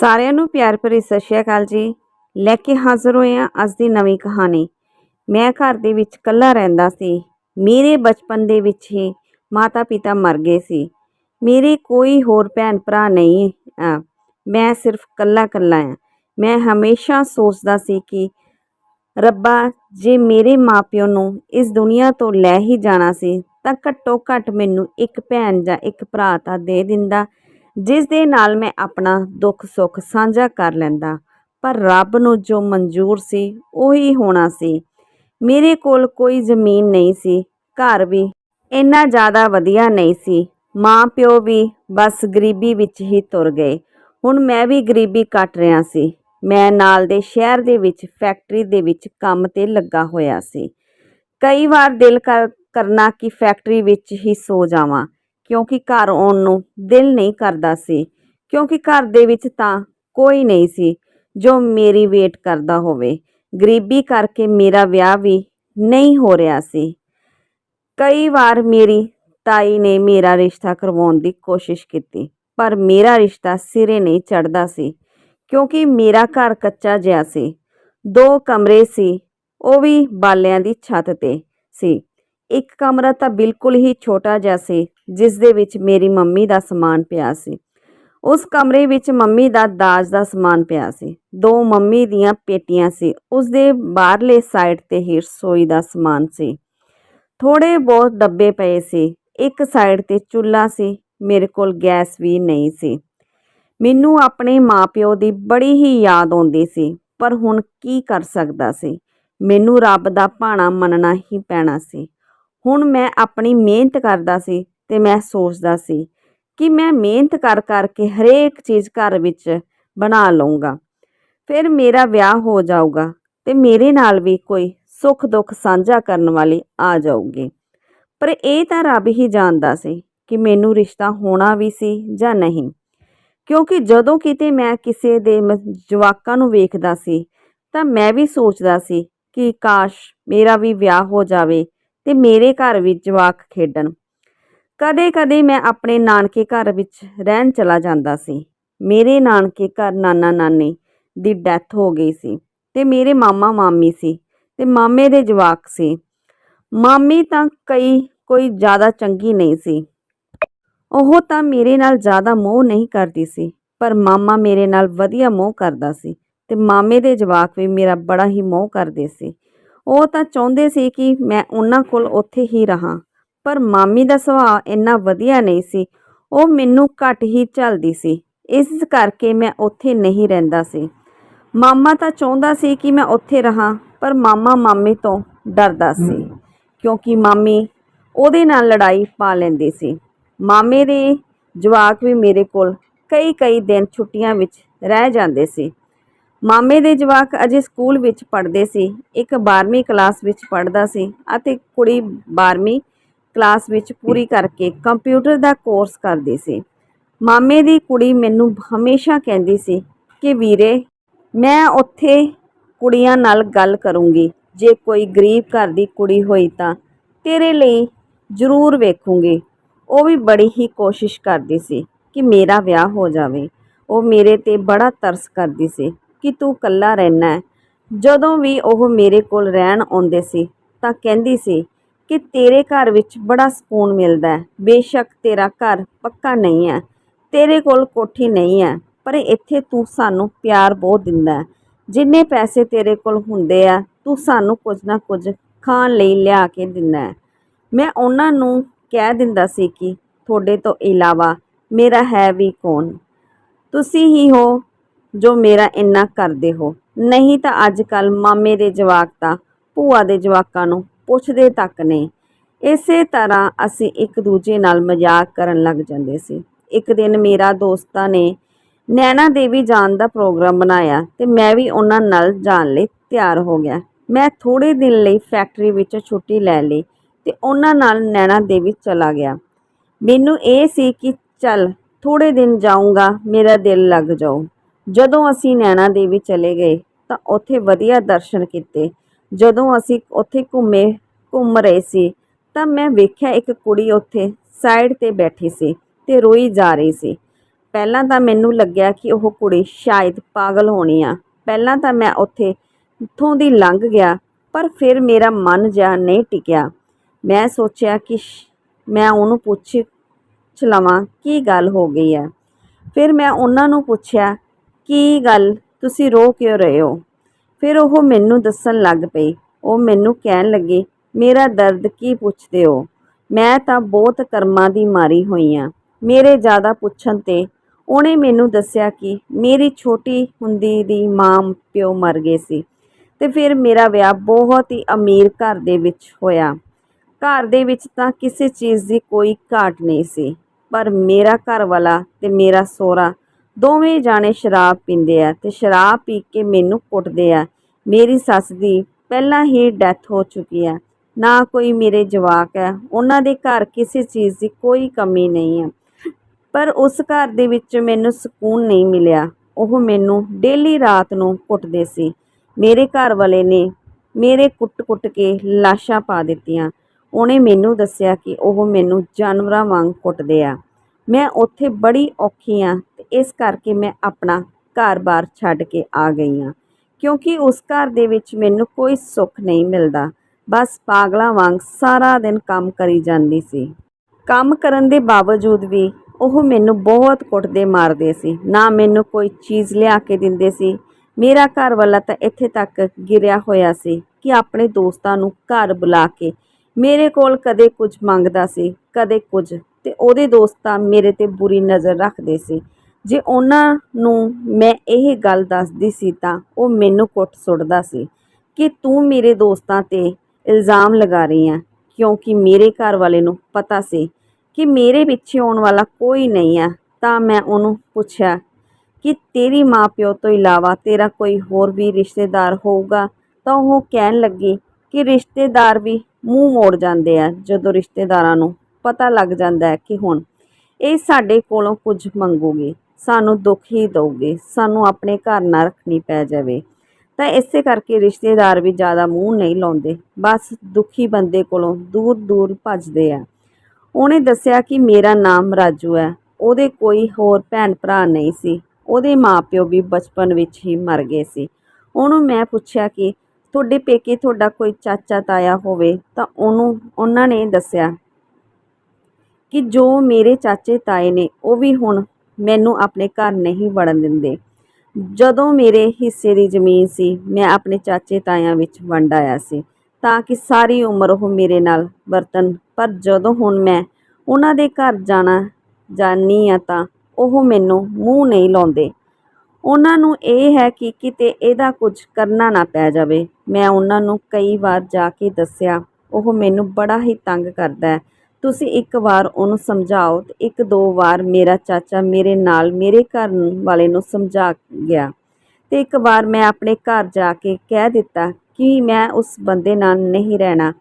ਸਾਰਿਆਂ ਨੂੰ ਪਿਆਰ ਭਰੀ ਸਤਿ ਸ਼੍ਰੀ ਅਕਾਲ ਜੀ। ਲੈ ਕੇ ਹਾਜ਼ਰ ਹੋਏ ਹਾਂ ਅੱਜ ਦੀ ਨਵੀਂ ਕਹਾਣੀ। ਮੈਂ ਘਰ ਦੇ ਵਿੱਚ ਇਕੱਲਾ ਰਹਿੰਦਾ ਸੀ। ਮੇਰੇ ਬਚਪਨ ਦੇ ਵਿੱਚ ਹੀ ਮਾਤਾ ਪਿਤਾ ਮਰ ਗਏ ਸੀ। ਮੇਰੇ ਕੋਈ ਹੋਰ ਭੈਣ ਭਰਾ ਨਹੀਂ ਆ। ਮੈਂ ਸਿਰਫ ਇਕੱਲਾ ਇਕੱਲਾ ਹਾਂ। ਮੈਂ ਹਮੇਸ਼ਾ ਸੋਚਦਾ ਸੀ ਕਿ ਰੱਬਾ, ਜੇ ਮੇਰੇ ਮਾਪਿਓ ਨੂੰ ਇਸ ਦੁਨੀਆ ਤੋਂ ਲੈ ਹੀ ਜਾਣਾ ਸੀ, ਤਾਂ ਘੱਟੋ ਘੱਟ ਮੈਨੂੰ ਇੱਕ ਭੈਣ ਜਾਂ ਇੱਕ ਭਰਾ ਤਾਂ ਦੇ ਦਿੰਦਾ ਜਿਸ ਦੇ ਨਾਲ ਮੈਂ ਆਪਣਾ ਦੁੱਖ ਸੁੱਖ ਸਾਂਝਾ ਕਰ ਲੈਂਦਾ। ਪਰ ਰੱਬ ਨੂੰ ਜੋ ਮਨਜ਼ੂਰ ਸੀ, ਉਹੀ ਹੋਣਾ ਸੀ। ਮੇਰੇ ਕੋਲ ਕੋਈ ਜ਼ਮੀਨ ਨਹੀਂ ਸੀ, ਘਰ ਵੀ ਇੰਨਾ ਜ਼ਿਆਦਾ ਵਧੀਆ ਨਹੀਂ ਸੀ। ਮਾਂ ਪਿਓ ਵੀ ਬਸ ਗਰੀਬੀ ਵਿੱਚ ਹੀ ਤੁਰ ਗਏ। ਹੁਣ ਮੈਂ ਵੀ ਗਰੀਬੀ ਕੱਟ ਰਿਹਾ ਸੀ। ਮੈਂ ਨਾਲ ਦੇ ਸ਼ਹਿਰ ਦੇ ਵਿੱਚ, ਫੈਕਟਰੀ ਦੇ ਵਿੱਚ ਕੰਮ ਤੇ ਲੱਗਾ ਹੋਇਆ ਸੀ। ਕਈ ਵਾਰ ਦਿਲ ਕਰ ਕਰਨਾ ਕਿ ਫੈਕਟਰੀ ਵਿੱਚ ਹੀ ਸੋ ਜਾਵਾਂ। ਕਿਉਂਕਿ ਘਰ ਆਉਣ ਨੂੰ ਦਿਲ ਨਹੀਂ ਕਰਦਾ ਸੀ। ਕਿਉਂਕਿ ਘਰ ਦੇ ਵਿੱਚ ਤਾਂ ਕੋਈ ਨਹੀਂ ਸੀ ਜੋ ਮੇਰੀ ਵੇਟ ਕਰਦਾ ਹੋਵੇ। ਗਰੀਬੀ ਕਰਕੇ ਮੇਰਾ ਵਿਆਹ ਵੀ ਨਹੀਂ ਹੋ ਰਿਹਾ ਸੀ। ਕਈ ਵਾਰ ਮੇਰੀ ਤਾਈ ਨੇ ਮੇਰਾ ਰਿਸ਼ਤਾ ਕਰਵਾਉਣ ਦੀ ਕੋਸ਼ਿਸ਼ ਕੀਤੀ, ਪਰ ਮੇਰਾ ਰਿਸ਼ਤਾ ਸਿਰੇ ਨਹੀਂ ਚੜਦਾ ਸੀ, ਕਿਉਂਕਿ ਮੇਰਾ ਘਰ ਕੱਚਾ ਜਿਹਾ ਸੀ। ਦੋ ਕਮਰੇ ਸੀ, ਉਹ ਵੀ ਬਾਲਿਆਂ ਦੀ ਛੱਤ ਤੇ ਸੀ। ਇੱਕ ਕਮਰਾ ਤਾਂ ਬਿਲਕੁਲ ਹੀ ਛੋਟਾ ਜਿਹਾ ਸੀ, ਜਿਸ ਦੇ ਵਿੱਚ ਮੇਰੀ ਮੰਮੀ ਦਾ ਸਮਾਨ ਪਿਆ ਸੀ। ਉਸ ਕਮਰੇ ਵਿੱਚ ਮੰਮੀ ਦਾ ਦਾਜ ਦਾ ਸਮਾਨ ਪਿਆ ਸੀ। ਦੋ ਮੰਮੀ ਦੀਆਂ ਪੇਟੀਆਂ ਸੀ। ਉਸ ਦੇ ਬਾਹਰਲੇ ਸਾਈਡ ਤੇ ਹੀ ਰਸੋਈ ਦਾ ਸਮਾਨ ਸੀ। ਥੋੜੇ ਬਹੁਤ ਡੱਬੇ ਪਏ ਸੀ। ਇੱਕ ਸਾਈਡ ਤੇ ਚੁੱਲ੍ਹਾ ਸੀ। ਮੇਰੇ ਕੋਲ ਗੈਸ ਵੀ ਨਹੀਂ ਸੀ। ਮੈਨੂੰ ਆਪਣੇ ਮਾਪਿਓ ਦੀ ਬੜੀ ਹੀ ਯਾਦ ਆਉਂਦੀ ਸੀ, ਪਰ ਹੁਣ ਕੀ ਕਰ ਸਕਦਾ ਸੀ? ਮੈਨੂੰ ਰੱਬ ਦਾ ਭਾਣਾ ਮੰਨਣਾ ਹੀ ਪੈਣਾ ਸੀ। ਹੁਣ ਮੈਂ ਆਪਣੀ ਮਿਹਨਤ ਕਰਦਾ ਸੀ ਤੇ ਮੈਂ ਸੋਚਦਾ ਸੀ ਕਿ ਮੈਂ ਮਿਹਨਤ ਕਰ ਕਰਕੇ ਹਰੇਕ ਚੀਜ਼ ਘਰ ਵਿੱਚ ਬਣਾ ਲਵਾਂਗਾ ਫਿਰ ਮੇਰਾ ਵਿਆਹ ਹੋ ਜਾਊਗਾ ਤੇ ਮੇਰੇ ਨਾਲ ਵੀ ਕੋਈ ਸੁੱਖ ਦੁੱਖ ਸਾਂਝਾ ਕਰਨ ਵਾਲੀ ਆ ਜਾਊਗੀ। ਪਰ ਇਹ ਤਾਂ ਰੱਬ ਹੀ ਜਾਣਦਾ ਸੀ ਕਿ ਮੈਨੂੰ ਰਿਸ਼ਤਾ ਹੋਣਾ ਵੀ ਸੀ ਜਾਂ ਨਹੀਂ। ਕਿਉਂਕਿ ਜਦੋਂ ਕਿਤੇ ਮੈਂ ਕਿਸੇ ਦੇ ਮ- ਜਵਾਕਾਂ ਨੂੰ ਵੇਖਦਾ ਸੀ ਤਾਂ ਮੈਂ ਵੀ ਸੋਚਦਾ ਸੀ ਕਿ ਕਾਸ਼ ਮੇਰਾ ਵੀ ਵਿਆਹ ਹੋ ਜਾਵੇ ਤੇ ਮੇਰੇ ਘਰ ਵਿੱਚ ਜਵਾਕ ਖੇਡਣ। ਕਦੇ-ਕਦੇ ਮੈਂ ਆਪਣੇ ਨਾਨਕੇ ਘਰ ਵਿੱਚ ਰਹਿਣ ਚਲਾ ਜਾਂਦਾ ਸੀ। ਮੇਰੇ ਨਾਨਕੇ ਘਰ ਨਾਨਾ ਨਾਨੀ ਦੀ ਡੈਥ ਹੋ ਗਈ ਸੀ ਤੇ ਮੇਰੇ ਮਾਮਾ ਮਾਮੀ ਸੀ ਤੇ ਮਾਮੇ ਦੇ ਜਵਾਕ ਸੀ। ਮਾਮੀ ਤਾਂ ਕਈ, ਕੋਈ ਜ਼ਿਆਦਾ ਚੰਗੀ ਨਹੀਂ ਸੀ। ਉਹ ਤਾਂ ਮੇਰੇ ਨਾਲ ਜ਼ਿਆਦਾ ਮੋਹ ਨਹੀਂ ਕਰਦੀ ਸੀ, ਪਰ ਮਾਮਾ ਮੇਰੇ ਨਾਲ ਵਧੀਆ ਮੋਹ ਕਰਦਾ ਸੀ ਤੇ ਮਾਮੇ ਦੇ ਜਵਾਕ ਵੀ ਮੇਰਾ ਬੜਾ ਹੀ ਮੋਹ ਕਰਦੇ ਸੀ। ਉਹ ਤਾਂ ਚਾਹੁੰਦੇ ਸੀ ਕਿ ਮੈਂ ਉਹਨਾਂ ਕੋਲ ਉੱਥੇ ਹੀ ਰਹਾ ਪਰ ਮਾਮੀ ਦਾ ਸੁਭਾਅ ਇੰਨਾ ਵਧੀਆ ਨਹੀਂ ਸੀ। ਉਹ ਮੈਨੂੰ ਘੱਟ ਹੀ ਝੱਲਦੀ ਸੀ ਇਸ ਕਰਕੇ ਮੈਂ ਉੱਥੇ ਨਹੀਂ ਰਹਿੰਦਾ ਸੀ। ਮਾਮਾ ਤਾਂ ਚਾਹੁੰਦਾ ਸੀ ਕਿ ਮੈਂ ਉੱਥੇ ਰਹਾ ਪਰ ਮਾਮਾ ਮਾਮੀ ਤੋਂ ਡਰਦਾ ਸੀ ਕਿਉਂਕਿ ਮਾਮੀ ਉਹਦੇ ਨਾਲ ਲੜਾਈ ਪਾ ਲੈਂਦੀ ਸੀ। ਮਾਮੇ ਦੇ ਜਵਾਕ ਵੀ ਮੇਰੇ ਕੋਲ ਕਈ ਕਈ ਦਿਨ ਛੁੱਟੀਆਂ ਵਿੱਚ ਰਹਿ ਜਾਂਦੇ ਸੀ। ਮਾਮੇ ਦੇ ਜਵਾਕ ਅਜੇ ਸਕੂਲ ਵਿੱਚ ਪੜ੍ਹਦੇ ਸੀ, ਇੱਕ 12ਵੀਂ ਕਲਾਸ ਵਿੱਚ ਪੜ੍ਹਦਾ ਸੀ ਅਤੇ ਕੁੜੀ 12ਵੀਂ ਕਲਾਸ ਵਿੱਚ ਪੂਰੀ ਕਰਕੇ ਕੰਪਿਊਟਰ ਦਾ ਕੋਰਸ ਕਰਦੀ ਸੀ। ਮਾਮੇ ਦੀ ਕੁੜੀ ਮੈਨੂੰ ਹਮੇਸ਼ਾ ਕਹਿੰਦੀ ਸੀ ਕਿ ਵੀਰੇ, ਮੈਂ ਉੱਥੇ ਕੁੜੀਆਂ ਨਾਲ ਗੱਲ ਕਰੂੰਗੀ, ਜੇ ਕੋਈ ਗਰੀਬ ਘਰ ਦੀ ਕੁੜੀ ਹੋਈ ਤਾਂ ਤੇਰੇ ਲਈ ਜ਼ਰੂਰ ਵੇਖੂੰਗੀ। ਉਹ ਵੀ ਬੜੀ ਹੀ ਕੋਸ਼ਿਸ਼ ਕਰਦੀ ਸੀ ਕਿ ਮੇਰਾ ਵਿਆਹ ਹੋ ਜਾਵੇ। ਉਹ ਮੇਰੇ ਤੇ ਬੜਾ ਤਰਸ ਕਰਦੀ ਸੀ। ਕਿ ਤੂੰ ਇਕੱਲਾ ਰਹਿਣਾ ਜਦੋਂ ਵੀ ਉਹ ਮੇਰੇ ਕੋਲ ਰਹਿਣ ਆਉਂਦੇ ਸੀ, ਤਾਂ ਕਹਿੰਦੀ ਸੀ ਕਿ ਤੇਰੇ ਘਰ ਵਿੱਚ ਬੜਾ ਸਕੂਨ ਮਿਲਦਾ ਹੈ। ਬੇਸ਼ੱਕ ਤੇਰਾ ਘਰ ਪੱਕਾ ਨਹੀਂ ਹੈ, ਤੇਰੇ ਕੋਲ ਕੋਠੀ ਨਹੀਂ ਹੈ, ਪਰ ਇੱਥੇ ਤੂੰ ਸਾਨੂੰ ਪਿਆਰ ਬਹੁਤ ਦਿੰਦਾ ਹੈ। ਜਿੰਨੇ ਪੈਸੇ ਤੇਰੇ ਕੋਲ ਹੁੰਦੇ ਆ, ਤੂੰ ਸਾਨੂੰ ਕੁਝ ਨਾ ਕੁਝ ਖਾਣ ਲਈ ਲਿਆ ਕੇ ਦਿੰਦਾ ਮੈਂ ਉਹਨਾਂ ਨੂੰ ਕਹਿ ਦਿੰਦਾ ਸੀ ਕਿ ਤੁਹਾਡੇ ਤੋਂ ਇਲਾਵਾ ਮੇਰਾ ਹੈ ਵੀ ਕੌਣ? ਤੁਸੀਂ ਹੀ ਹੋ ਜੋ ਮੇਰਾ ਇੰਨਾ ਕਰਦੇ ਹੋ। ਨਹੀਂ ਤਾਂ ਅੱਜ ਕੱਲ ਮਾਮੇ ਦੇ ਜਵਾਕ ਤਾਂ ਭੂਆ ਦੇ ਜਵਾਕਾਂ ਨੂੰ ਪੁੱਛਦੇ ਤੱਕ ਨਹੀਂ ਇਸੇ ਤਰ੍ਹਾਂ ਅਸੀਂ ਇੱਕ ਦੂਜੇ ਨਾਲ ਮਜ਼ਾਕ ਕਰਨ ਲੱਗ ਜਾਂਦੇ ਸੀ। ਇੱਕ ਦਿਨ ਮੇਰਾ ਦੋਸਤਾਂ ਨੇ ਨੈਣਾ ਦੇਵੀ ਜਾਣ ਦਾ ਪ੍ਰੋਗਰਾਮ ਬਣਾਇਆ ਤੇ ਮੈਂ ਵੀ ਉਹਨਾਂ ਨਾਲ ਜਾਣ ਲਈ ਤਿਆਰ ਹੋ ਗਿਆ। ਮੈਂ ਥੋੜੇ ਦਿਨ ਲਈ ਫੈਕਟਰੀ ਵਿੱਚ ਛੁੱਟੀ ਲੈ ਲਈ ਤੇ ਉਹਨਾਂ ਨਾਲ ਨੈਣਾ ਦੇਵੀ ਚਲਾ ਗਿਆ। ਮੈਨੂੰ ਇਹ ਸੀ ਕਿ ਚੱਲ ਥੋੜੇ ਦਿਨ ਜਾਊਂਗਾ, ਮੇਰਾ ਦਿਲ ਲੱਗ ਜਾਊ। ਜਦੋਂ ਅਸੀਂ ਨੈਣਾ ਦੇਵੀ ਚਲੇ ਗਏ, ਤਾਂ ਉੱਥੇ ਵਧੀਆ ਦਰਸ਼ਨ ਕੀਤੇ। ਜਦੋਂ ਅਸੀਂ ਉੱਥੇ ਘੁੰਮੇ, ਘੁੰਮ ਰਹੇ ਸੀ, ਤਾਂ ਮੈਂ ਵੇਖਿਆ ਇੱਕ ਕੁੜੀ ਉੱਥੇ ਸਾਈਡ ਤੇ ਬੈਠੀ ਸੀ ਤੇ ਰੋਈ ਜਾ ਰਹੀ ਸੀ। ਪਹਿਲਾਂ ਤਾਂ ਮੈਨੂੰ ਲੱਗਿਆ ਕਿ ਉਹ ਕੁੜੀ ਸ਼ਾਇਦ ਪਾਗਲ ਹੋਣੀ ਆ। ਪਹਿਲਾਂ ਤਾਂ ਮੈਂ ਉੱਥੇ ਉੱਥੋਂ ਦੀ ਲੰਘ ਗਿਆ, ਪਰ ਫਿਰ ਮੇਰਾ ਮਨ ਜਿਹਾ ਨਹੀਂ ਟਿਕਿਆ। ਮੈਂ ਸੋਚਿਆ ਕਿ ਸ਼- ਮੈਂ ਉਹਨੂੰ ਪੁੱਛ ਚਲਾਵਾਂ ਕੀ ਗੱਲ ਹੋ ਗਈ ਹੈ ਫਿਰ ਮੈਂ ਉਹਨਾਂ ਨੂੰ ਪੁੱਛਿਆ ਕੀ ਗੱਲ? ਤੁਸੀਂ ਰੋ ਕਿਉਂ ਰਹੇ ਹੋ? ਫਿਰ ਉਹ ਮੈਨੂੰ ਦੱਸਣ ਲੱਗ ਪਈ। ਉਹ ਮੈਨੂੰ ਕਹਿਣ ਲੱਗੇ, ਮੇਰਾ ਦਰਦ ਕੀ ਪੁੱਛਦੇ ਹੋ? ਮੈਂ ਤਾਂ ਬਹੁਤ ਕਰਮਾਂ ਦੀ ਮਾਰੀ ਹੋਈ ਆ। ਮੇਰੇ ਜ਼ਿਆਦਾ ਪੁੱਛਣ ਤੇ ਉਹਨੇ ਮੈਨੂੰ ਦੱਸਿਆ ਕਿ ਮੇਰੀ ਛੋਟੀ ਹੁੰਦੀ ਦੀ ਮਾਂ ਪਿਓ ਮਰ ਗਏ ਸੀ ਤੇ ਫਿਰ ਮੇਰਾ ਵਿਆਹ ਬਹੁਤ ਹੀ ਅਮੀਰ ਘਰ ਦੇ ਵਿੱਚ ਹੋਇਆ। ਘਰ ਦੇ ਵਿੱਚ ਤਾਂ ਕਿਸੇ ਚੀਜ਼ ਦੀ ਕੋਈ ਘਾਟ ਨਹੀਂ ਸੀ, ਪਰ ਮੇਰਾ ਘਰ ਵਾਲਾ ਤੇ ਮੇਰਾ ਸੋਹਰਾ ਦੋਵੇਂ ਜਾਣੇ ਸ਼ਰਾਬ ਪੀਂਦੇ ਆ ਤੇ ਸ਼ਰਾਬ ਪੀ ਕੇ ਮੈਨੂੰ ਕੁੱਟਦੇ ਆ। ਮੇਰੀ ਸੱਸ ਦੀ ਪਹਿਲਾਂ ਹੀ ਡੈਥ ਹੋ ਚੁੱਕੀ ਹੈ ਨਾ ਕੋਈ ਮੇਰੇ ਜਵਾਕ ਹੈ ਉਹਨਾਂ ਦੇ ਘਰ ਕਿਸੇ ਚੀਜ਼ ਦੀ ਕੋਈ ਕਮੀ ਨਹੀਂ ਹੈ ਪਰ ਉਸ ਘਰ ਦੇ ਵਿੱਚ ਮੈਨੂੰ ਸਕੂਨ ਨਹੀਂ ਮਿਲਿਆ। ਉਹ ਮੈਨੂੰ ਡੇਲੀ ਰਾਤ ਨੂੰ ਕੁੱਟਦੇ ਸੀ। ਮੇਰੇ ਘਰ ਵਾਲੇ ਨੇ ਮੇਰੇ ਕੁੱਟ-ਕੁੱਟ ਕੇ ਲਾਸ਼ਾਂ ਪਾ ਦਿੱਤੀਆਂ। ਉਹਨੇ ਮੈਨੂੰ ਦੱਸਿਆ ਕਿ ਉਹ ਮੈਨੂੰ ਜਾਨਵਰਾਂ ਵਾਂਗ ਕੁੱਟਦੇ ਆ। ਮੈਂ ਉੱਥੇ ਬੜੀ ਔਖੀ ਹਾਂ ਤੇ ਇਸ ਕਰਕੇ ਮੈਂ ਆਪਣਾ ਘਰ-ਬਾਰ ਛੱਡ ਕੇ ਆ ਗਈ ਹਾਂ ਕਿਉਂਕਿ ਉਸ ਘਰ ਦੇ ਵਿੱਚ ਮੈਨੂੰ ਕੋਈ ਸੁੱਖ ਨਹੀਂ ਮਿਲਦਾ। ਬਸ ਪਾਗਲਾਂ ਵਾਂਗ ਸਾਰਾ ਦਿਨ ਕੰਮ ਕਰੀ ਜਾਂਦੀ ਸੀ। ਕੰਮ ਕਰਨ ਦੇ ਬਾਵਜੂਦ ਵੀ ਉਹ ਮੈਨੂੰ ਬਹੁਤ ਕੁੱਟਦੇ ਮਾਰਦੇ ਸੀ। ਨਾ ਮੈਨੂੰ ਕੋਈ ਚੀਜ਼ ਲਿਆ ਕੇ ਦਿੰਦੇ ਸੀ। ਮੇਰਾ ਘਰ ਵਾਲਾ ਤਾਂ ਇੱਥੇ ਤੱਕ ਗਿਰਿਆ ਹੋਇਆ ਸੀ ਕਿ ਆਪਣੇ ਦੋਸਤਾਂ ਨੂੰ ਘਰ ਬੁਲਾ ਕੇ ਮੇਰੇ ਕੋਲ ਕਦੇ ਕੁਝ ਮੰਗਦਾ ਸੀ, ਕਦੇ ਕੁਝ ਤੇ ਉਹਦੇ ਦੋਸਤਾਂ ਮੇਰੇ ਤੇ ਬੁਰੀ ਨਜ਼ਰ ਰੱਖਦੇ ਸੀ। ਜੇ ਉਹਨਾਂ ਨੂੰ ਮੈਂ ਇਹ ਗੱਲ ਦੱਸਦੀ ਸੀ ਤਾਂ ਉਹ ਮੈਨੂੰ ਕੁੱਟ ਸੁੱਟਦਾ ਸੀ ਕਿ ਤੂੰ ਮੇਰੇ ਦੋਸਤਾਂ ਤੇ ਇਲਜ਼ਾਮ ਲਗਾ ਰਹੀ ਹੈ ਕਿਉਂਕਿ ਮੇਰੇ ਘਰ ਵਾਲੇ ਨੂੰ ਪਤਾ ਸੀ ਕਿ ਮੇਰੇ ਪਿੱਛੇ ਆਉਣ ਵਾਲਾ ਕੋਈ ਨਹੀਂ ਹੈ ਤਾਂ ਮੈਂ ਉਹਨੂੰ ਪੁੱਛਿਆ ਕਿ ਤੇਰੀ ਮਾਂ ਪਿਓ ਤੋਂ ਇਲਾਵਾ ਤੇਰਾ ਕੋਈ ਹੋਰ ਵੀ ਰਿਸ਼ਤੇਦਾਰ ਹੋਊਗਾ? ਤਾਂ ਉਹ ਕਹਿਣ ਲੱਗੀ ਕਿ ਰਿਸ਼ਤੇਦਾਰ ਵੀ ਮੂੰਹ ਮੋੜ ਜਾਂਦੇ ਆ ਜਦੋਂ ਰਿਸ਼ਤੇਦਾਰਾਂ ਨੂੰ ਪਤਾ ਲੱਗ ਜਾਂਦਾ ਹੈ ਕਿ ਹੁਣ ਇਹ ਸਾਡੇ ਕੋਲੋਂ ਕੁਝ ਮੰਗੂਗੀ, ਸਾਨੂੰ ਦੁੱਖ ਹੀ ਦਊਗੇ, ਸਾਨੂੰ ਆਪਣੇ ਘਰ ਨਾ ਰੱਖਣੀ ਪੈ ਜਾਵੇ। ਤਾਂ ਇਸੇ ਕਰਕੇ ਰਿਸ਼ਤੇਦਾਰ ਵੀ ਜ਼ਿਆਦਾ ਮੂੰਹ ਨਹੀਂ ਲਾਉਂਦੇ, ਬਸ ਦੁਖੀ ਬੰਦੇ ਕੋਲੋਂ ਦੂਰ ਦੂਰ ਭੱਜਦੇ ਆ। ਉਹਨੇ ਦੱਸਿਆ ਕਿ ਮੇਰਾ ਨਾਮ ਰਾਜੂ ਹੈ, ਉਹਦੇ ਕੋਈ ਹੋਰ ਭੈਣ ਭਰਾ ਨਹੀਂ ਸੀ, ਉਹਦੇ ਮਾਪਿਓ ਵੀ ਬਚਪਨ ਵਿੱਚ ਹੀ ਮਰ ਗਏ ਸੀ। ਉਹਨੂੰ ਮੈਂ ਪੁੱਛਿਆ ਕਿ ਤੁਹਾਡੇ ਪੇਕੇ ਤੁਹਾਡਾ ਕੋਈ ਚਾਚਾ ਤਾਇਆ ਹੋਵੇ ਤਾਂ ਉਹਨੂੰ, ਉਹਨਾਂ ਨੇ ਦੱਸਿਆ ਕਿ ਜੋ ਮੇਰੇ ਚਾਚੇ ਤਾਏ ਨੇ, ਉਹ ਵੀ ਹੁਣ ਮੈਨੂੰ ਆਪਣੇ ਘਰ ਨਹੀਂ ਵੜਨ ਦਿੰਦੇ। ਜਦੋਂ ਮੇਰੇ ਹਿੱਸੇ ਦੀ ਜ਼ਮੀਨ ਸੀ, ਮੈਂ ਆਪਣੇ ਚਾਚੇ ਤਾਇਆਂ ਵਿੱਚ ਵੰਡ ਆਇਆ ਸੀ, ਤਾਂ ਕਿ ਸਾਰੀ ਉਮਰ ਉਹ ਮੇਰੇ ਨਾਲ ਵਰਤਨ। ਪਰ ਜਦੋਂ ਹੁਣ ਮੈਂ ਉਹਨਾਂ ਦੇ ਘਰ ਜਾਣਾ, ਜਾਨੀ ਆ ਤਾਂ ਉਹ ਮੈਨੂੰ ਮੂੰਹ ਨਹੀਂ ਲਾਉਂਦੇ। ਉਹਨਾਂ ਨੂੰ ਇਹ ਹੈ ਕਿ ਕਿਤੇ ਇਹਦਾ ਕੁਝ ਕਰਨਾ ਨਾ ਪੈ ਜਾਵੇ। ਮੈਂ ਉਹਨਾਂ ਨੂੰ ਕਈ ਵਾਰ ਜਾ ਕੇ ਦੱਸਿਆ, ਉਹ ਮੈਨੂੰ ਬੜਾ ਹੀ ਤੰਗ ਕਰਦਾ ਹੈ। ਤੁਸੀਂ ਇੱਕ ਵਾਰ ਉਹਨੂੰ ਸਮਝਾਓ ਤੇ ਇੱਕ ਦੋ ਵਾਰ ਮੇਰਾ ਚਾਚਾ ਮੇਰੇ ਨਾਲ ਮੇਰੇ ਘਰ ਵਾਲੇ ਨੂੰ ਸਮਝਾ ਗਿਆ। ਤੇ ਇੱਕ ਵਾਰ ਮੈਂ ਆਪਣੇ ਘਰ ਜਾ ਕੇ ਕਹਿ ਦਿੱਤਾ ਕਿ ਮੈਂ ਉਸ ਬੰਦੇ ਨਾਲ ਨਹੀਂ ਰਹਿਣਾ।